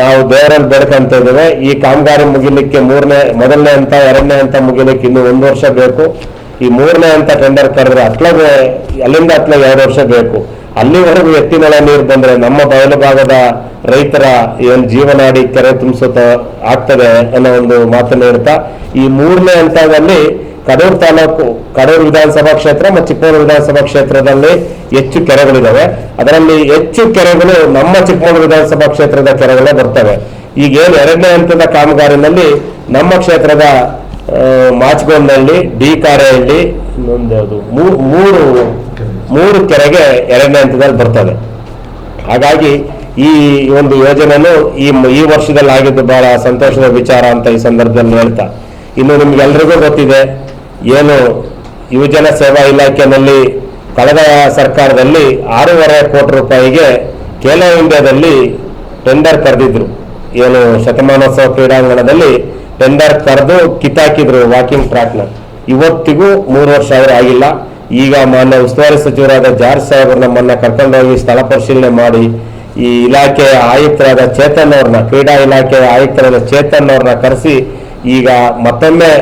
ನಾವು ದೇವರಲ್ಲಿ ಬೇಡ್ಕೊಂತ ಇದ್ದೇವೆ. ಈ ಕಾಮಗಾರಿ ಮುಗಿಲಿಕ್ಕೆ ಮೂರನೇ, ಮೊದಲನೇ ಹಂತ, ಎರಡನೇ ಹಂತ ಮುಗಿಲಿಕ್ಕೆ ಇನ್ನು ಒಂದು ವರ್ಷ ಬೇಕು. ಈ ಮೂರನೇ ಹಂತ ಟೆಂಡರ್ ಕರೆದ್ರೆ ಅಟ್ಲಾಗೆ, ಅಲ್ಲಿಂದ ಅಟ್ಲಾಗೆ ಎರಡು ವರ್ಷ ಬೇಕು. ಅಲ್ಲಿವರೆಗೂ ಎತ್ತಿನೊಳ ನೀರು ಬಂದ್ರೆ ನಮ್ಮ ಬಯಲು ಭಾಗದ ರೈತರ ಏನ್ ಜೀವನಾಡಿ ಕೆರೆ ತುಂಬಿಸುತ್ತ ಆಗ್ತದೆ ಅನ್ನೋ ಒಂದು ಮಾತನ್ನು ಹೇಳ್ತಾ, ಈ ಮೂರನೇ ಹಂತದಲ್ಲಿ ಕಡೂರು ತಾಲೂಕು ಕಡೂರು ವಿಧಾನಸಭಾ ಕ್ಷೇತ್ರ ಮತ್ತು ಚಿಕ್ಕಮಗಳೂರು ವಿಧಾನಸಭಾ ಕ್ಷೇತ್ರದಲ್ಲಿ ಹೆಚ್ಚು ಕೆರೆಗಳಿದಾವೆ. ಅದರಲ್ಲಿ ಹೆಚ್ಚು ಕೆರೆಗಳು ನಮ್ಮ ಚಿಕ್ಕಮಗಳೂರು ವಿಧಾನಸಭಾ ಕ್ಷೇತ್ರದ ಕೆರೆಗಳೇ ಬರ್ತವೆ. ಈಗ ಏನು ಎರಡನೇ ಹಂತದ ಕಾಮಗಾರಿನಲ್ಲಿ ನಮ್ಮ ಕ್ಷೇತ್ರದ ಮಾಚಗೊಂಡಹಳ್ಳಿ ಡಿ ಕಾರೆಯಲ್ಲಿ ಇನ್ನೊಂದು ಮೂರು ಮೂರು ಕೆರೆಗೆ ಎರಡನೇ ಹಂತದಲ್ಲಿ ಬರ್ತವೆ. ಹಾಗಾಗಿ ಈ ಒಂದು ಯೋಜನೆಯನ್ನು ಈ ಈ ವರ್ಷದಲ್ಲಿ ಆಗಿದ್ದು ಬಹಳ ಸಂತೋಷದ ವಿಚಾರ ಅಂತ ಈ ಸಂದರ್ಭದಲ್ಲಿ ಹೇಳ್ತಾ. ಇನ್ನು ನಿಮ್ಗೆಲ್ರಿಗೂ ಗೊತ್ತಿದೆ ಏನು ಯುವಜನ ಸೇವಾ ಇಲಾಖೆಯಲ್ಲಿ ಕಳೆದ ಸರ್ಕಾರದಲ್ಲಿ ಆರೂವರೆ ಕೋಟಿ ರೂಪಾಯಿಗೆ ಖೇಲೋ ಇಂಡಿಯಾದಲ್ಲಿ ಟೆಂಡರ್ ಕರೆದಿದ್ರು. ಏನು ಶತಮಾನೋತ್ಸವ ಕ್ರೀಡಾಂಗಣದಲ್ಲಿ ಟೆಂಡರ್ ಕರೆದು ಕಿತ್ತಾಕಿದ್ರು ವಾಕಿಂಗ್ ಟ್ರ್ಯಾಕ್ನ. ಇವತ್ತಿಗೂ ಮೂರು ವರ್ಷ ಆದರೆ ಆಗಿಲ್ಲ. ಈಗ ಮಾನ್ಯ ಉಸ್ತುವಾರಿ ಸಚಿವರಾದ ಜಾರ್ಜ್ ಸಾಹೇಬರು ನಮ್ಮನ್ನ ಕರ್ಕೊಂಡೋಗಿ ಸ್ಥಳ ಪರಿಶೀಲನೆ ಮಾಡಿ ಈ ಇಲಾಖೆಯ ಆಯುಕ್ತರಾದ ಚೇತನ್ ಅವ್ರನ್ನ, ಕ್ರೀಡಾ ಇಲಾಖೆಯ ಆಯುಕ್ತರಾದ ಚೇತನ್ ಅವ್ರನ್ನ ಕರೆಸಿ ಈಗ ಮತ್ತೊಮ್ಮೆ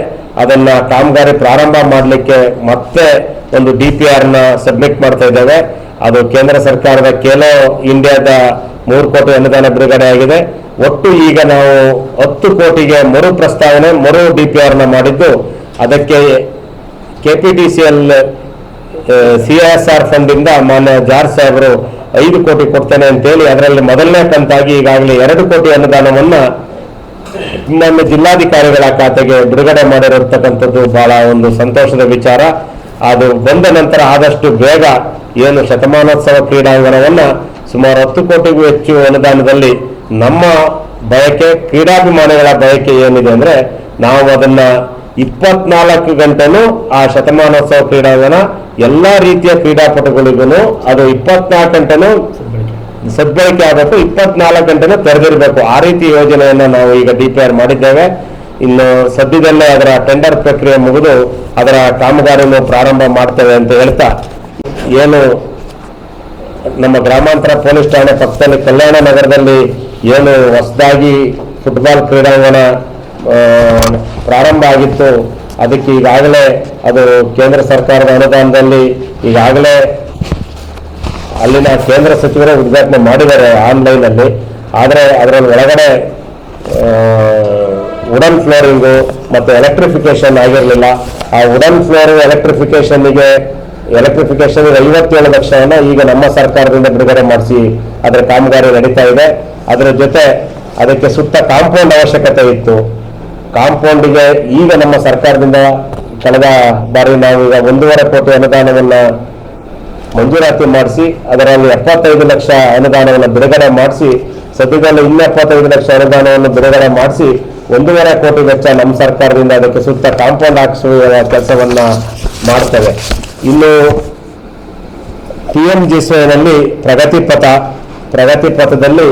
ಅದನ್ನ ಕಾಮಗಾರಿ ಪ್ರಾರಂಭ ಮಾಡಲಿಕ್ಕೆ ಮತ್ತೆ ಒಂದು ಡಿ ಪಿ ಆರ್ನ ಸಬ್ಮಿಟ್ ಮಾಡ್ತಾ ಇದ್ದೇವೆ. ಅದು ಕೇಂದ್ರ ಸರ್ಕಾರದ ಖೇಲೋ ಇಂಡಿಯಾದ ಮೂರು ಕೋಟಿ ಅನುದಾನ ಬಿಡುಗಡೆ ಆಗಿದೆ. ಒಟ್ಟು ಈಗ ನಾವು ಹತ್ತು ಕೋಟಿಗೆ ಮರು ಪ್ರಸ್ತಾವನೆ, ಮರು ಡಿ ಪಿ ಆರ್ನ ಮಾಡಿದ್ದು. ಅದಕ್ಕೆ KPTCL C S R fund ಇಂದ ಮಾನ್ಯ ಜಾರ್ಜ್ ಸಾಹೇಬರು ಐದು ಕೋಟಿ ಕೊಡ್ತೇನೆ ಅಂತೇಳಿ, ಅದರಲ್ಲಿ ಮೊದಲನೇ ಕಂತಾಗಿ ಈಗಾಗಲೇ ಎರಡು ಕೋಟಿ ಅನುದಾನವನ್ನ ನಮ್ಮ ಜಿಲ್ಲಾಧಿಕಾರಿಗಳ ಖಾತೆಗೆ ಬಿಡುಗಡೆ ಮಾಡಿರತಕ್ಕಂಥದ್ದು ಬಹಳ ಒಂದು ಸಂತೋಷದ ವಿಚಾರ. ಅದು ಬಂದ ನಂತರ ಆದಷ್ಟು ಬೇಗ ಏನು ಶತಮಾನೋತ್ಸವ ಕ್ರೀಡಾಂಗಣವನ್ನು ಸುಮಾರು ಹತ್ತು ಕೋಟಿಗೂ ಹೆಚ್ಚು ಅನುದಾನದಲ್ಲಿ ನಮ್ಮ ಬಯಕೆ, ಕ್ರೀಡಾಭಿಮಾನಿಗಳ ಬಯಕೆ ಏನಿದೆ ಅಂದ್ರೆ ನಾವು ಅದನ್ನ ಇಪ್ಪತ್ನಾಲ್ಕು ಗಂಟೆನೂ ಆ ಶತಮಾನೋತ್ಸವ ಕ್ರೀಡಾಂಗಣ ಎಲ್ಲಾ ರೀತಿಯ ಕ್ರೀಡಾಪಟುಗಳಿಗೂ ಅದು ಇಪ್ಪತ್ನಾಲ್ಕು ಗಂಟೆನೂ ಸದ್ಬಳಕೆ ಆಗಬೇಕು, ಇಪ್ಪತ್ನಾಲ್ಕು ಗಂಟೆನೂ ತೆರೆದಿರಬೇಕು. ಆ ರೀತಿ ಯೋಜನೆಯನ್ನು ನಾವು ಈಗ ಡಿ ಪಿ ಆರ್ ಮಾಡಿದ್ದೇವೆ. ಇನ್ನು ಸದ್ಯದಲ್ಲೇ ಅದರ ಟೆಂಡರ್ ಪ್ರಕ್ರಿಯೆ ಮುಗಿದು ಅದರ ಕಾಮಗಾರಿಯನ್ನು ಪ್ರಾರಂಭ ಮಾಡ್ತೇವೆ ಅಂತ ಹೇಳ್ತಾ, ಏನು ನಮ್ಮ ಗ್ರಾಮಾಂತರ ಪೊಲೀಸ್ ಠಾಣೆ ಪಕ್ಕದಲ್ಲಿ ಕಲ್ಯಾಣ ನಗರದಲ್ಲಿ ಏನು ಹೊಸದಾಗಿ ಫುಟ್ಬಾಲ್ ಕ್ರೀಡಾಂಗಣ ಪ್ರಾರಂಭ ಆಗಿತ್ತು, ಅದಕ್ಕೆ ಈಗಾಗಲೇ ಅದು ಕೇಂದ್ರ ಸರ್ಕಾರದ ಅನುದಾನದಲ್ಲಿ ಈಗಾಗಲೇ ಅಲ್ಲಿನ ಕೇಂದ್ರ ಸಚಿವರೇ ಉದ್ಘಾಟನೆ ಮಾಡಿದ್ದಾರೆ ಆನ್ಲೈನ್ ಅಲ್ಲಿ ಆದರೆ ಅದರಲ್ಲಿ ಒಳಗಡೆ ವುಡನ್ ಫ್ಲೋರಿಂಗು ಮತ್ತು ಎಲೆಕ್ಟ್ರಿಫಿಕೇಶನ್ ಆಗಿರಲಿಲ್ಲ. ಆ ವುಡನ್ ಫ್ಲೋರ್ ಎಲೆಕ್ಟ್ರಿಫಿಕೇಶನ್ಗೆ ಎಲೆಕ್ಟ್ರಿಫಿಕೇಶನ್ ಐವತ್ತೇಳು ಲಕ್ಷವನ್ನು ಈಗ ನಮ್ಮ ಸರ್ಕಾರದಿಂದ ಬಿಡುಗಡೆ ಮಾಡಿಸಿ ಅದರ ಕಾಮಗಾರಿ ನಡೀತಾ ಇದೆ. ಅದರ ಜೊತೆ ಅದಕ್ಕೆ ಸುತ್ತ ಕಾಂಪೌಂಡ್ ಅವಶ್ಯಕತೆ ಇತ್ತು. ಕಾಂಪೌಂಡಿಗೆ ಈಗ ನಮ್ಮ ಸರ್ಕಾರದಿಂದ ಕಳೆದ ಬಾರಿ ನಾವು ಈಗ ಒಂದೂವರೆ ಕೋಟಿ ಅನುದಾನವನ್ನ ಮಂಜೂರಾತಿ ಮಾಡಿಸಿ, ಅದರಲ್ಲಿ ಎಪ್ಪತ್ತೈದು ಲಕ್ಷ ಅನುದಾನವನ್ನು ಬಿಡುಗಡೆ ಮಾಡಿಸಿ, ಸದ್ಯದಲ್ಲಿ ಇನ್ನೂ ಎಪ್ಪತ್ತೈದು ಲಕ್ಷ ಅನುದಾನವನ್ನು ಬಿಡುಗಡೆ ಮಾಡಿಸಿ, ಒಂದೂವರೆ ಕೋಟಿ ವೆಚ್ಚ ನಮ್ಮ ಸರ್ಕಾರದಿಂದ ಅದಕ್ಕೆ ಸುತ್ತ ಕಾಂಪೌಂಡ್ ಹಾಕಿಸುವ ಕೆಲಸವನ್ನ ಮಾಡ್ತೇವೆ. ಇನ್ನು ಪಿ ಎಂ ನಲ್ಲಿ ಪ್ರಗತಿ ಪಥ, ಪ್ರಗತಿ ಪಥದಲ್ಲಿ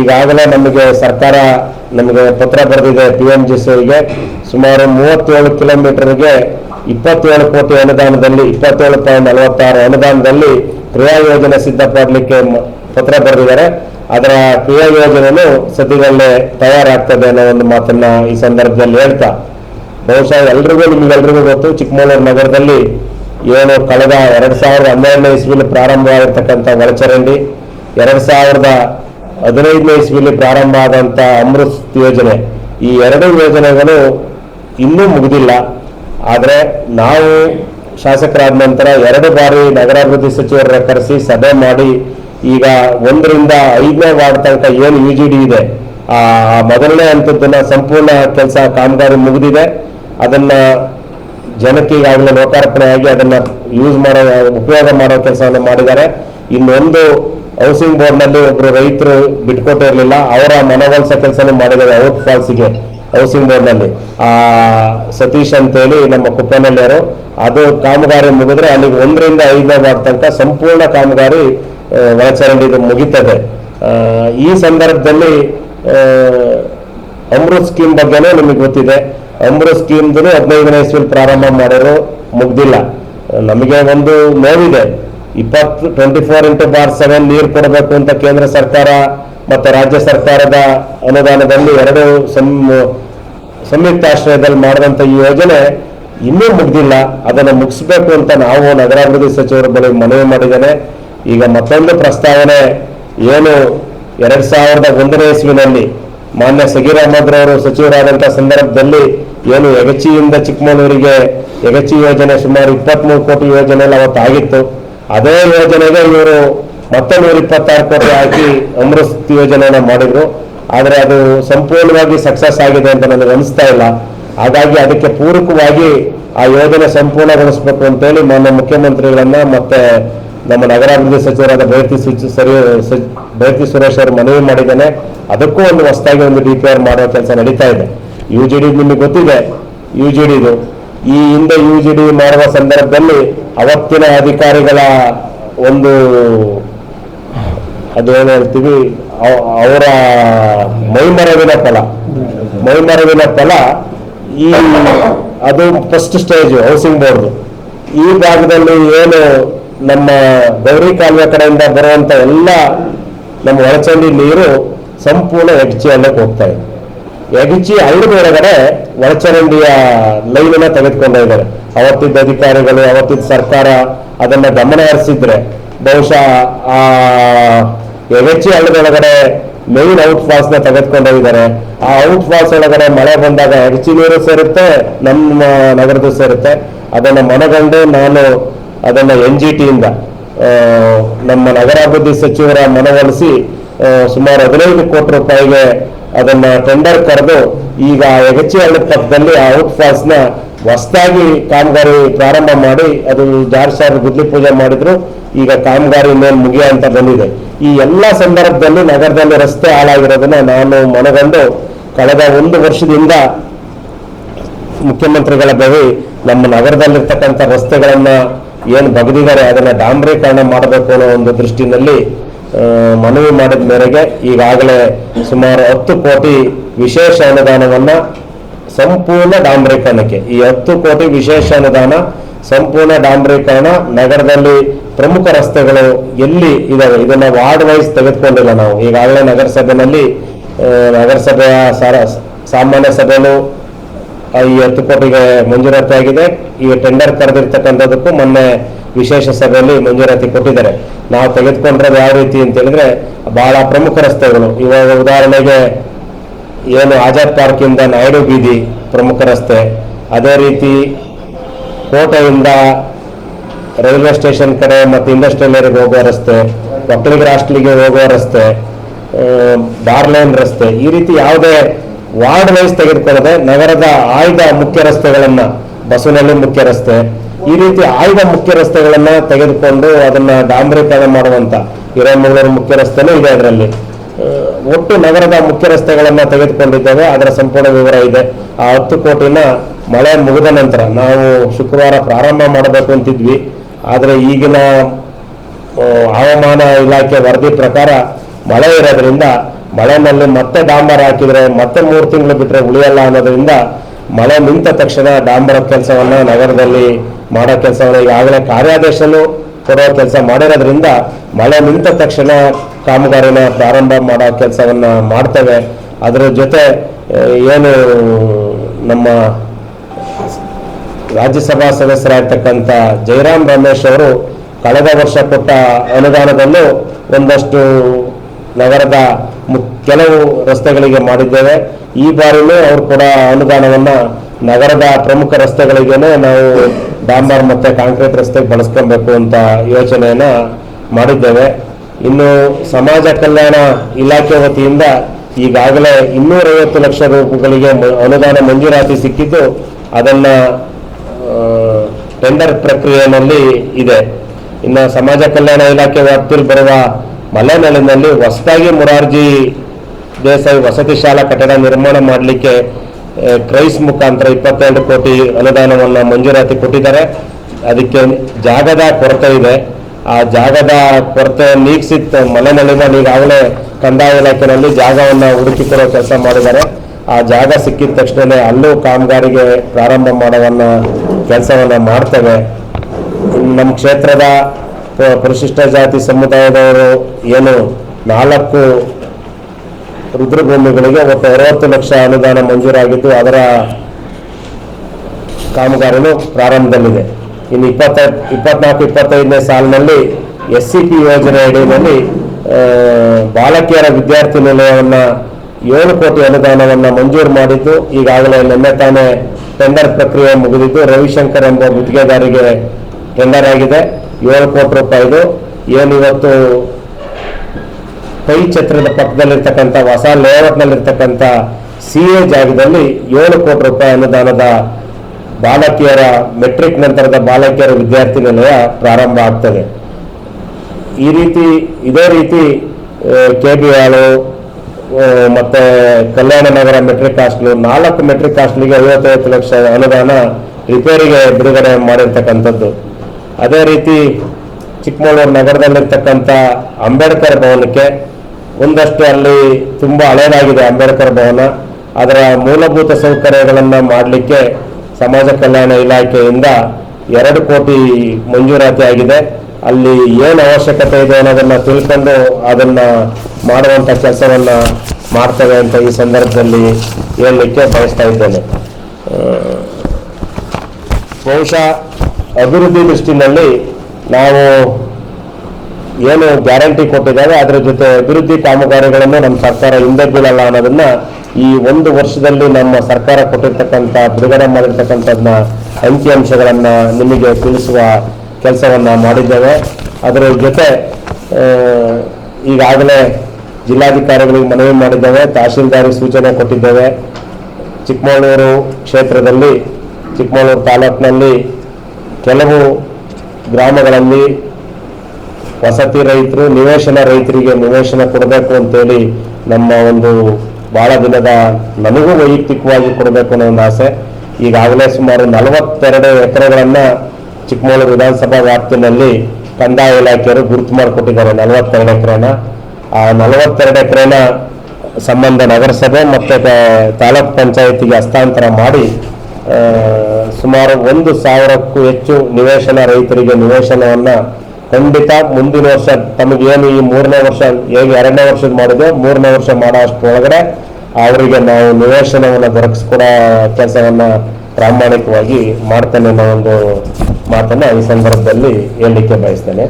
ಈಗಾಗಲೇ ನಮಗೆ ಸರ್ಕಾರ ನಮಗೆ ಪತ್ರ ಬರೆದಿದೆ ಪಿ ಎಂ ಸಿಗೆ ಸುಮಾರು ಮೂವತ್ತೇಳು ಕಿಲೋಮೀಟರ್ಗೆ ಇಪ್ಪತ್ತೇಳು ಕೋಟಿ ಅನುದಾನದಲ್ಲಿ, ಇಪ್ಪತ್ತೇಳು ಪಾಯಿಂಟ್ ನಲವತ್ತಾರು ಅನುದಾನದಲ್ಲಿ ಕ್ರಿಯಾ ಯೋಜನೆ ಸಿದ್ಧಪಡಲಿಕ್ಕೆ ಪತ್ರ ಬರೆದಿದ್ದಾರೆ. ಅದರ ಕ್ರಿಯಾ ಯೋಜನೆಯೂ ಸದ್ಯದಲ್ಲೇ ತಯಾರಾಗ್ತದೆ ಅನ್ನೋ ಒಂದು ಮಾತನ್ನ ಈ ಸಂದರ್ಭದಲ್ಲಿ ಹೇಳ್ತಾ. ಬಹುಶಃ ಎಲ್ರಿಗೂ ನಿಮ್ಗೆಲ್ರಿಗೂ ಗೊತ್ತು, ಚಿಕ್ಕಮಗಳೂರು ನಗರದಲ್ಲಿ ಏನು ಕಳೆದ ಎರಡ್ ಸಾವಿರದ ಹನ್ನೆರಡನೇ ಇಸ್ವಿಲಿ ಪ್ರಾರಂಭವಾಗಿರ್ತಕ್ಕಂಥ ಒಳಚರಂಡಿ, ಎರಡ್ ಸಾವಿರದ ಹದಿನೈದನೇ ಇಸ್ವಿಲಿ ಪ್ರಾರಂಭ ಆದಂಥ ಅಮೃತ್ ಯೋಜನೆ. ಈ ಎರಡು ಯೋಜನೆಗಳು ಇನ್ನೂ ಮುಗಿದಿಲ್ಲ. ಆದರೆ ನಾವು ಶಾಸಕರಾದ ನಂತರ ಎರಡು ಬಾರಿ ನಗರಾಭಿವೃದ್ಧಿ ಸಚಿವರ ಕರೆಸಿ ಸಭೆ ಮಾಡಿ ಈಗ ಒಂದರಿಂದ ಐದನೇ ವಾರ್ಡ್ ತನಕ ಏನು ಯು ಜಿ ಡಿ ಇದೆ, ಆ ಮೊದಲನೇ ಹಂತದ್ದನ್ನ ಸಂಪೂರ್ಣ ಕೆಲಸ ಕಾಮಗಾರಿ ಮುಗಿದಿದೆ. ಅದನ್ನ ಜನಕ್ಕೆ ಈಗಾಗಲೇ ಲೋಕಾರ್ಪಣೆ ಆಗಿ ಅದನ್ನ ಯೂಸ್ ಮಾಡೋ, ಉಪಯೋಗ ಮಾಡೋ ಕೆಲಸವನ್ನು ಮಾಡಿದ್ದಾರೆ. ಇನ್ನೊಂದು ಹೌಸಿಂಗ್ ಬೋರ್ಡ್ನಲ್ಲಿ ಒಬ್ರು ರೈತರು ಬಿಟ್ಕೊಟ್ಟಿರಲಿಲ್ಲ, ಅವರ ಮನವೊಲಿಸೋ ಕೆಲಸನೂ ಮಾಡಿದ್ದಾರೆ ಔಟ್ ಫಾಲ್ಸ್ಗೆ. ಹೌಸಿಂಗ್ ಬೋರ್ಡ್ನಲ್ಲಿ ಆ, ಸತೀಶ್ ಅಂತೇಳಿ ನಮ್ಮ ಕುಪ್ಪನಲ್ಲಿಯವರು ಅದು ಕಾಮಗಾರಿ ಮುಗಿದ್ರೆ ಅಲ್ಲಿಗೆ ಒಂದರಿಂದ ಐದನೇ ವಾರ್ಡ್ ತನಕ ಸಂಪೂರ್ಣ ಕಾಮಗಾರಿ ಒಳಚರಂಡಿ ಮುಗಿತದೆ. ಈ ಸಂದರ್ಭದಲ್ಲಿ ಅಮೃತ್ ಸ್ಕೀಮ್ ಬಗ್ಗೆನೂ ನಿಮಗೆ ಗೊತ್ತಿದೆ. ಅಮೃತ್ ಸ್ಕೀಮ್ದು ಹದಿನೈದನೇ ಇಸ್ವಿಲ್ ಪ್ರಾರಂಭ ಮಾಡಿರೋ ಮುಗ್ದಿಲ್ಲ. ನಮಗೆ ಒಂದು ನೋವಿದೆ. ಇಪ್ಪತ್ತು ಟ್ವೆಂಟಿ ಫೋರ್ ಇಂಟು ಬಾರ್ ಸೆವೆನ್ ನೀರು ಕೊಡಬೇಕು ಅಂತ ಕೇಂದ್ರ ಸರ್ಕಾರ ಮತ್ತೆ ರಾಜ್ಯ ಸರ್ಕಾರದ ಅನುದಾನದಲ್ಲಿ ಎರಡು ಸಂ ಸಂಯುಕ್ತ ಆಶ್ರಯದಲ್ಲಿ ಮಾಡಿದಂಥ ಈ ಯೋಜನೆ ಇನ್ನೂ ಮುಗ್ದಿಲ್ಲ. ಅದನ್ನು ಮುಗಿಸ್ಬೇಕು ಅಂತ ನಾವು ನಗರಾಭಿವೃದ್ಧಿ ಸಚಿವರ ಬಳಿ ಮನವಿ ಮಾಡಿದ್ದೇನೆ. ಈಗ ಮತ್ತೊಂದು ಪ್ರಸ್ತಾವನೆ ಏನು ಎರಡ್ ಸಾವಿರದ ಒಂದನೇ ಇಸ್ವಿನಲ್ಲಿ ಮಾನ್ಯ ಸಗೀರ್ ಸಚಿವರಾದಂತಹ ಸಚಿವರಾದಂಥ ಸಂದರ್ಭದಲ್ಲಿ ಏನು ಯಗಚಿಯಿಂದ ಚಿಕ್ಕಮಗಳೂರಿಗೆ ಯಗಚಿ ಯೋಜನೆ ಸುಮಾರು ಇಪ್ಪತ್ಮೂರು ಕೋಟಿ ಯೋಜನೆ ಎಲ್ಲ ಅವತ್ತು ಆಗಿತ್ತು ಅದೇ ಯೋಜನೆಗೆ ಇವರು ಮತ್ತೆ ನೂರ ಇಪ್ಪತ್ತಾರು ಕೋಟಿ ಹಾಕಿ ಅಮೃತ್ ಯೋಜನೆಯನ್ನು ಮಾಡಿದ್ರು. ಆದರೆ ಅದು ಸಂಪೂರ್ಣವಾಗಿ ಸಕ್ಸಸ್ ಆಗಿದೆ ಅಂತ ನನಗೆ ಅನಿಸ್ತಾ ಇಲ್ಲ. ಹಾಗಾಗಿ ಅದಕ್ಕೆ ಪೂರಕವಾಗಿ ಆ ಯೋಜನೆ ಸಂಪೂರ್ಣಗೊಳಿಸಬೇಕು ಅಂತೇಳಿ ಮಾನ್ಯ ಮುಖ್ಯಮಂತ್ರಿಗಳನ್ನ ಮತ್ತೆ ನಮ್ಮ ನಗರಾಭಿವೃದ್ಧಿ ಸಚಿವರಾದ ಸುಚ್ ಸರಿ ಬೈರತಿ ಸುರೇಶ್ ಅವರು ಮನವಿ ಮಾಡಿದ್ದೇನೆ. ಅದಕ್ಕೂ ಒಂದು ಹೊಸದಾಗಿ ಒಂದು ಡಿ ಪಿ ಮಾಡೋ ಕೆಲಸ ನಡೀತಾ ಇದೆ. ಯು ಜಿ ಡಿ ನಿಮಗೆ ಗೊತ್ತಿದೆ. ಯು ಜಿ ಡಿದು ಈ ಹಿಂದೆ ಯು ಜಿ ಡಿ ಮಾಡುವ ಸಂದರ್ಭದಲ್ಲಿ ಅವತ್ತಿನ ಅಧಿಕಾರಿಗಳ ಒಂದು ಅದೇನು ಹೇಳ್ತೀವಿ ಅವ- ಅವರ ಮೈಮರವಿನ ಫಲ. ಮೈಮರವಿನ ಫಲ ಈ ಅದು ಫಸ್ಟ್ ಸ್ಟೇಜ್ ಹೌಸಿಂಗ್ ಬೋರ್ಡ್ ಈ ಭಾಗದಲ್ಲಿ ಏನು ನಮ್ಮ ಗೌರಿ ಕಾಲುವೆ ಕಡೆಯಿಂದ ಬರುವಂತ ಎಲ್ಲ ನಮ್ಮ ಒಳಚಂಡಿ ನೀರು ಸಂಪೂರ್ಣ ಎಡ್ಚಿ ಹಳ್ಳಕ್ಕೆ ಹೋಗ್ತಾ ಇದೆ. ಎಗಚಿ ಹಳ್ಳದ ಒಳಗಡೆ ಒಳಚರಂಡಿಯ ಲೈನನ್ನ ತೆಗೆದುಕೊಂಡ ಇದ್ದಾರೆ. ಅವತ್ತಿದ್ದ ಅಧಿಕಾರಿಗಳು, ಅವತ್ತಿದ್ದ ಸರ್ಕಾರ ಅದನ್ನ ಗಮನ ಹರಿಸಿದ್ರೆ ಬಹುಶಃ ಆ ಎಗಚಿ ಹಳ್ಳದೊಳಗಡೆ ಮೇನ್ ಔಟ್ ಫಾಲ್ಸ್ನ ತೆಗೆದುಕೊಂಡೋಗಿದ್ದಾರೆ ಆ ಔಟ್ ಫಾಲ್ಸ್ ಒಳಗಡೆ ಮಳೆ ಬಂದಾಗ ಹೆಚ್ಚಿ ನೀರು ಸೇರುತ್ತೆ, ನಮ್ಮ ನಗರದ್ದು ಸೇರುತ್ತೆ. ಅದನ್ನ ಮನಗಂಡು ನಾನು ಅದನ್ನ ಎನ್ ಜಿ ಟಿಯಿಂದ ನಮ್ಮ ನಗರಾಭಿವೃದ್ಧಿ ಸಚಿವರ ಮನವೊಲಿಸಿ ಸುಮಾರು ಹದಿನೈದು ಕೋಟಿ ರೂಪಾಯಿಗೆ ಅದನ್ನ ಟೆಂಡರ್ ಕರೆದು ಈಗ ಎಗಚಿ ಹಳ್ಳದ ಪಕ್ಕದಲ್ಲಿ ಆ ಔಟ್ ಫಾಲ್ಸ್ನ ಹೊಸದಾಗಿ ಕಾಮಗಾರಿ ಪ್ರಾರಂಭ ಮಾಡಿ, ಅದು ಜಾರ್ ಸಾರ್ ಗುದ್ಲಿ ಪೂಜೆ ಮಾಡಿದ್ರು. ಈಗ ಕಾಮಗಾರಿ ಮೇಲೆ ಮುಗಿಯ ಅಂತ ಬಂದಿದೆ. ಈ ಎಲ್ಲ ಸಂದರ್ಭದಲ್ಲಿ ನಗರದಲ್ಲಿ ರಸ್ತೆ ಹಾಳಾಗಿರೋದನ್ನ ನಾನು ಮನಗಂಡು ಕಳೆದ ಒಂದು ವರ್ಷದಿಂದ ಮುಖ್ಯಮಂತ್ರಿಗಳ ಬಳಿ ನಮ್ಮ ನಗರದಲ್ಲಿರ್ತಕ್ಕಂಥ ರಸ್ತೆಗಳನ್ನ ಏನು ಬಗೆದಿದ್ದಾರೆ ಅದನ್ನ ಡಾಂಬರೀಕರಣ ಮಾಡಬೇಕು ಅನ್ನೋ ಒಂದು ದೃಷ್ಟಿನಲ್ಲಿ ಮನವಿ ಮಾಡಿದ ಮೇರೆಗೆ ಈಗಾಗಲೇ ಸುಮಾರು ಹತ್ತು ಕೋಟಿ ವಿಶೇಷ ಅನುದಾನವನ್ನ ಸಂಪೂರ್ಣ ಡಾಂಬರೀಕರಣಕ್ಕೆ, ಈ ಹತ್ತು ಕೋಟಿ ವಿಶೇಷ ಅನುದಾನ ಸಂಪೂರ್ಣ ಡಾಂಬರೀಕರಣ ನಗರದಲ್ಲಿ ಪ್ರಮುಖ ರಸ್ತೆಗಳು ಎಲ್ಲಿ ಇದಾವೆ? ಇದನ್ನ ವಾರ್ಡ್ ವೈಸ್ ತೆಗೆದುಕೊಂಡಿಲ್ಲ ನಾವು. ಈಗಾಗಲೇ ನಗರಸಭೆಯಲ್ಲಿ ನಗರಸಭೆಯ ಸಾರ, ಸಾಮಾನ್ಯ ಸಭೆಯಲ್ಲೂ ಈ ಹತ್ತು ಕೋಟಿಗೆ ಮಂಜೂರಾತಿ ಆಗಿದೆ. ಈ ಟೆಂಡರ್ ಕರೆದಿರ್ತಕ್ಕಂಥದ್ದಕ್ಕೂ ಮೊನ್ನೆ ವಿಶೇಷ ಸಭೆಯಲ್ಲಿ ಮಂಜೂರಾತಿ ಕೊಟ್ಟಿದ್ದಾರೆ. ನಾವು ತೆಗೆದುಕೊಂಡಿರೋದು ಯಾವ ರೀತಿ ಅಂತ ಹೇಳಿದ್ರೆ, ಬಹಳ ಪ್ರಮುಖ ರಸ್ತೆಗಳು. ಇವಾಗ ಉದಾಹರಣೆಗೆ, ಏನು ಆಜಾದ್ ಪಾರ್ಕ್ ಇಂದ ನಾಯ್ಡು ಬೀದಿ ಪ್ರಮುಖ ರಸ್ತೆ. ಅದೇ ರೀತಿ ಕೋಟೆಯಿಂದ ರೈಲ್ವೆ ಸ್ಟೇಷನ್ ಕಡೆ ಮತ್ತು ಇಂಡಸ್ಟ್ರಿಯಲ್ ಏರಿಯಾಗೆ ಹೋಗೋ ರಸ್ತೆ, ಒಕ್ಕಲಿಗರ ಹಾಸ್ಟ್ಲಿಗೆ ಹೋಗೋ ರಸ್ತೆ ಬಾರ್ ಲೈನ್ ರಸ್ತೆ, ಈ ರೀತಿ ಯಾವುದೇ ವಾರ್ಡ್ ವೈಸ್ ತೆಗೆದುಕೊಳ್ಳದೆ ನಗರದ ಆಯ್ದ ಮುಖ್ಯ ರಸ್ತೆಗಳನ್ನ, ಬಸವನಹಳ್ಳಿ ಮುಖ್ಯ ರಸ್ತೆ, ಈ ರೀತಿ ಆಯ್ದ ಮುಖ್ಯ ರಸ್ತೆಗಳನ್ನ ತೆಗೆದುಕೊಂಡು ಅದನ್ನ ಡಾಂಬರೀಕರಣ ಮಾಡುವಂತ ಹಿರೇಮಗಳೂರು ಮುಖ್ಯ ರಸ್ತೆನೂ ಇದೆ ಅದರಲ್ಲಿ. ಒಟ್ಟು ನಗರದ ಮುಖ್ಯ ರಸ್ತೆಗಳನ್ನ ತೆಗೆದುಕೊಂಡಿದ್ದೇವೆ, ಅದರ ಸಂಪೂರ್ಣ ವಿವರ ಇದೆ. ಆ ಹತ್ತು ಕೋಟಿನ ಮಳೆ ಮುಗಿದ ನಂತರ ನಾವು ಶುಕ್ರವಾರ ಪ್ರಾರಂಭ ಮಾಡಬೇಕು ಅಂತಿದ್ವಿ. ಆದರೆ ಈಗಿನ ಹವಾಮಾನ ಇಲಾಖೆ ವರದಿ ಪ್ರಕಾರ ಮಳೆ ಇರೋದ್ರಿಂದ ಮಳೆನಲ್ಲಿ ಮತ್ತೆ ಡಾಂಬರ್ ಹಾಕಿದ್ರೆ ಮತ್ತೆ ಮೂರು ತಿಂಗಳು ಬಿಟ್ಟರೆ ಉಳಿಯಲ್ಲ ಅನ್ನೋದ್ರಿಂದ ಮಳೆ ನಿಂತ ತಕ್ಷಣ ಡಾಂಬರ ಕೆಲಸವನ್ನ ನಗರದಲ್ಲಿ ಮಾಡೋ ಕೆಲಸವನ್ನು ಈಗಾಗಲೇ ಕಾರ್ಯಾದೇಶನೂ ಕೊಡೋ ಕೆಲಸ ಮಾಡಿರೋದ್ರಿಂದ ಮಳೆ ನಿಂತ ತಕ್ಷಣ ಕಾಮಗಾರಿನ ಪ್ರಾರಂಭ ಮಾಡೋ ಕೆಲಸವನ್ನ ಮಾಡ್ತೇವೆ. ಅದರ ಜೊತೆ ಏನು ನಮ್ಮ ರಾಜ್ಯಸಭಾ ಸದಸ್ಯರಾಗಿರ್ತಕ್ಕಂಥ ಜಯರಾಮ್ ರಮೇಶ್ ಅವರು ಕಳೆದ ವರ್ಷ ಕೊಟ್ಟ ಅನುದಾನದಲ್ಲೂ ಒಂದಷ್ಟು ನಗರದ ಕೆಲವು ರಸ್ತೆಗಳಿಗೆ ಮಾಡಿದ್ದೇವೆ. ಈ ಬಾರಿಯೂ ಅವರು ಕೂಡ ಅನುದಾನವನ್ನು ನಗರದ ಪ್ರಮುಖ ರಸ್ತೆಗಳಿಗೇನೆ ನಾವು ಡಾಂಬರ್ ಮತ್ತೆ ಕಾಂಕ್ರೀಟ್ ರಸ್ತೆಗೆ ಬಳಸ್ಕೊಬೇಕು ಅಂತ ಯೋಚನೆಯನ್ನು ಮಾಡಿದ್ದೇವೆ. ಇನ್ನು ಸಮಾಜ ಕಲ್ಯಾಣ ಇಲಾಖೆ ವತಿಯಿಂದ ಈಗಾಗಲೇ ಇನ್ನೂರೈವತ್ತು ಲಕ್ಷ ರೂಪಾಯಿಗಳಿಗೆ ಅನುದಾನ ಮಂಜೂರಾತಿ ಸಿಕ್ಕಿದ್ದು ಅದನ್ನ ಟೆಂಡರ್ ಪ್ರಕ್ರಿಯೆಯಲ್ಲಿ ಇದೆ. ಇನ್ನು ಸಮಾಜ ಕಲ್ಯಾಣ ಇಲಾಖೆ ವ್ಯಾಪ್ತಿಯಲ್ಲಿ ಬರುವ ಮಲೆನಾಡಿನಲ್ಲಿ ಹೊಸದಾಗಿ ಮುರಾರ್ಜಿ ದೇಸಾಯಿ ವಸತಿ ಶಾಲಾ ಕಟ್ಟಡ ನಿರ್ಮಾಣ ಮಾಡಲಿಕ್ಕೆ ಕ್ರೈಸ್ ಮುಖಾಂತರ ಇಪ್ಪತ್ತೆರಡು ಕೋಟಿ ಅನುದಾನವನ್ನು ಮಂಜೂರಾತಿ ಕೊಟ್ಟಿದ್ದಾರೆ. ಅದಕ್ಕೆ ಜಾಗದ ಕೊರತೆ ಇದೆ. ಆ ಜಾಗದ ಕೊರತೆ ನೀಗಿಸಿತ್ತು ಮಲೆನಾಡಿನಲ್ಲಿ ಈಗಾಗಲೇ ಕಂದಾಯ ಇಲಾಖೆಯಲ್ಲಿ ಜಾಗವನ್ನು ಹುಡುಕಿಕೊಡೋ ಕೆಲಸ ಮಾಡಿದ್ದಾರೆ. ಆ ಜಾಗ ಸಿಕ್ಕಿದ ತಕ್ಷಣವೇ ಅಲ್ಲೂ ಕಾಮಗಾರಿಗೆ ಪ್ರಾರಂಭ ಮಾಡೋವನ್ನ ಕೆಲಸವನ್ನ ಮಾಡ್ತೇವೆ. ನಮ್ಮ ಕ್ಷೇತ್ರದ ಪರಿಶಿಷ್ಟ ಜಾತಿ ಸಮುದಾಯದವರು ಏನು ನಾಲ್ಕು ರುದ್ರಭೂಮಿಗಳಿಗೆ ಒಟ್ಟು ಅರವತ್ತು ಲಕ್ಷ ಅನುದಾನ ಮಂಜೂರಾಗಿದ್ದು, ಅದರ ಕಾಮಗಾರಿನೂ ಪ್ರಾರಂಭದಲ್ಲಿದೆ. ಇನ್ನು ಇಪ್ಪತ್ತ ಇಪ್ಪತ್ನಾಲ್ಕು, ಇಪ್ಪತ್ತೈದನೇ ಸಾಲಿನಲ್ಲಿ ಎಸ್ ಸಿ ಪಿ ಯೋಜನೆ ಅಡಿಯಲ್ಲಿ ಬಾಲಕಿಯರ ವಿದ್ಯಾರ್ಥಿ ನಿಲಯವನ್ನು ಏಳು ಕೋಟಿ ಅನುದಾನವನ್ನು ಮಂಜೂರು ಮಾಡಿದ್ದು ಈಗಾಗಲೇ ನಿನ್ನೆ ತಾನೇ ಟೆಂಡರ್ ಪ್ರಕ್ರಿಯೆ ಮುಗಿದಿದ್ದು ರವಿಶಂಕರ್ ಎಂಬ ಗುತ್ತಿಗೆದಾರಿಗೆ ಟೆಂಡರ್ ಆಗಿದೆ. ಏಳು ಕೋಟಿ ರೂಪಾಯಿದು ಏನು ಇವತ್ತು ಪೈ ಛತ್ರದ ಪಕ್ಕದಲ್ಲಿರ್ತಕ್ಕಂಥ ಹೊಸ ಲೇಔಟ್ನಲ್ಲಿರ್ತಕ್ಕಂಥ ಸಿ ಎ ಜಾಗದಲ್ಲಿ ಏಳು ಕೋಟಿ ರೂಪಾಯಿ ಅನುದಾನದ ಬಾಲಕಿಯರ ಮೆಟ್ರಿಕ್ ನಂತರದ ಬಾಲಕಿಯರ ವಿದ್ಯಾರ್ಥಿ ನಿಲಯ ಪ್ರಾರಂಭ ಆಗ್ತದೆ. ಈ ರೀತಿ ಇದೇ ರೀತಿ ಕೆ ಬಿ ಹಾಲು ಆ, ಮತ್ತೆ ಕಲ್ಯಾಣ ನಗರ ಮೆಟ್ರಿಕ್ ಹಾಸ್ಟೆಲ್ ನಾಲ್ಕು ಮೆಟ್ರಿಕ್ ಹಾಸ್ಟೆಲ್ಗೆ ಐವತ್ತೈವತ್ತು ಲಕ್ಷ ಅನುದಾನ ರಿಪೇರಿಗೆ ಬಿಡುಗಡೆ ಮಾಡಿರ್ತಕ್ಕಂಥದ್ದು. ಅದೇ ರೀತಿ ಚಿಕ್ಕಮಗಳೂರು ನಗರದಲ್ಲಿರ್ತಕ್ಕಂಥ ಅಂಬೇಡ್ಕರ್ ಭವನಕ್ಕೆ ಒಂದಷ್ಟು ಅಲ್ಲಿ ತುಂಬ ಹಳೇದಾಗಿದೆ ಅಂಬೇಡ್ಕರ್ ಭವನ. ಅದರ ಮೂಲಭೂತ ಸೌಕರ್ಯಗಳನ್ನು ಮಾಡಲಿಕ್ಕೆ ಸಮಾಜ ಕಲ್ಯಾಣ ಇಲಾಖೆಯಿಂದ ಎರಡು ಕೋಟಿ ಮಂಜೂರಾತಿ ಆಗಿದೆ. ಅಲ್ಲಿ ಏನು ಅವಶ್ಯಕತೆ ಇದೆ ಅನ್ನೋದನ್ನ ತಿಳ್ಕೊಂಡು ಅದನ್ನ ಮಾಡುವಂತ ಕೆಲಸವನ್ನ ಮಾಡ್ತೇವೆ ಅಂತ ಈ ಸಂದರ್ಭದಲ್ಲಿ ಹೇಳಲಿಕ್ಕೆ ಬಯಸ್ತಾ ಇದ್ದೇನೆ. ಬಹುಶಃ ಅಭಿವೃದ್ಧಿ ದೃಷ್ಟಿನಲ್ಲಿ ನಾವು ಏನು ಗ್ಯಾರಂಟಿ ಕೊಟ್ಟಿದ್ದಾವೆ, ಅದರ ಜೊತೆ ಅಭಿವೃದ್ಧಿ ಕಾಮಗಾರಿಗಳನ್ನು ನಮ್ಮ ಸರ್ಕಾರ ಹಿಂದೆ ಬೀಳಲ್ಲ ಅನ್ನೋದನ್ನ ಈ ಒಂದು ವರ್ಷದಲ್ಲಿ ನಮ್ಮ ಸರ್ಕಾರ ಕೊಟ್ಟಿರ್ತಕ್ಕಂಥ ಬಿಡುಗಡೆ ಮಾಡಿರ್ತಕ್ಕಂಥದ್ನ ಅಂಕಿಅಂಶಗಳನ್ನ ನಿಮಗೆ ತಿಳಿಸುವ ಕೆಲಸವನ್ನ ಮಾಡಿದ್ದೇವೆ. ಅದರ ಜೊತೆ ಈಗಾಗಲೇ ಜಿಲ್ಲಾಧಿಕಾರಿಗಳಿಗೆ ಮನವಿ ಮಾಡಿದ್ದೇವೆ. ತಹಶೀಲ್ದಾರಿಗೆ ಸೂಚನೆ ಕೊಟ್ಟಿದ್ದೇವೆ. ಚಿಕ್ಕಮಗಳೂರು ಕ್ಷೇತ್ರದಲ್ಲಿ, ಚಿಕ್ಕಮಗಳೂರು ತಾಲೂಕಿನಲ್ಲಿ ಕೆಲವು ಗ್ರಾಮಗಳಲ್ಲಿ ವಸತಿ ರೈತರು, ನಿವೇಶನ ರೈತರಿಗೆ ನಿವೇಶನ ಕೊಡಬೇಕು ಅಂತೇಳಿ ನಮ್ಮ ಒಂದು ಬಹಳ ದಿನದ ನನಗೂ ವೈಯಕ್ತಿಕವಾಗಿ ಕೊಡಬೇಕು ಅನ್ನೋ ಒಂದು ಆಸೆ. ಈಗಾಗಲೇ ಸುಮಾರು ನಲವತ್ತೆರಡು ಎಕರೆಗಳನ್ನ ಚಿಕ್ಕಮಗಳೂರು ವಿಧಾನಸಭಾ ವ್ಯಾಪ್ತಿನಲ್ಲಿ ಕಂದಾಯ ಇಲಾಖೆಯವರು ಗುರುತು ಮಾಡಿಕೊಟ್ಟಿದ್ದಾರೆ. ನಲವತ್ತೆರಡು ಎಕರೆನ. ಆ ನಲವತ್ತೆರಡು ಎಕರೆನ ಸಂಬಂಧ ನಗರಸಭೆ ಮತ್ತು ತಾಲೂಕ್ ಪಂಚಾಯತಿಗೆ ಹಸ್ತಾಂತರ ಮಾಡಿ ಸುಮಾರು ಒಂದು ಸಾವಿರಕ್ಕೂ ಹೆಚ್ಚು ನಿವೇಶನ ರೈತರಿಗೆ ನಿವೇಶನವನ್ನು ಖಂಡಿತ ಮುಂದಿನ ವರ್ಷ ತಮಗೇನು ಈ ಮೂರನೇ ವರ್ಷ ಹೇಗೆ ಎರಡನೇ ವರ್ಷದ ಮಾಡಿದೆ ಮೂರನೇ ವರ್ಷ ಮಾಡೋ ಅಷ್ಟು ಒಳಗಡೆ ಅವರಿಗೆ ನಾವು ನಿವೇಶನವನ್ನು ದೊರಕಿಸ್ಕೊಡೋ ಕೆಲಸವನ್ನ ಪ್ರಾಮಾಣಿಕವಾಗಿ ಮಾಡ್ತಾನೆ ಅನ್ನೋ ಒಂದು ಮಾತನ್ನ ಈ ಸಂದರ್ಭದಲ್ಲಿ ಹೇಳಲಿಕ್ಕೆ ಬಯಸ್ತೇನೆ.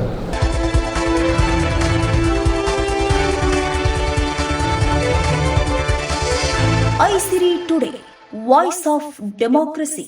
Aisiri today voice of democracy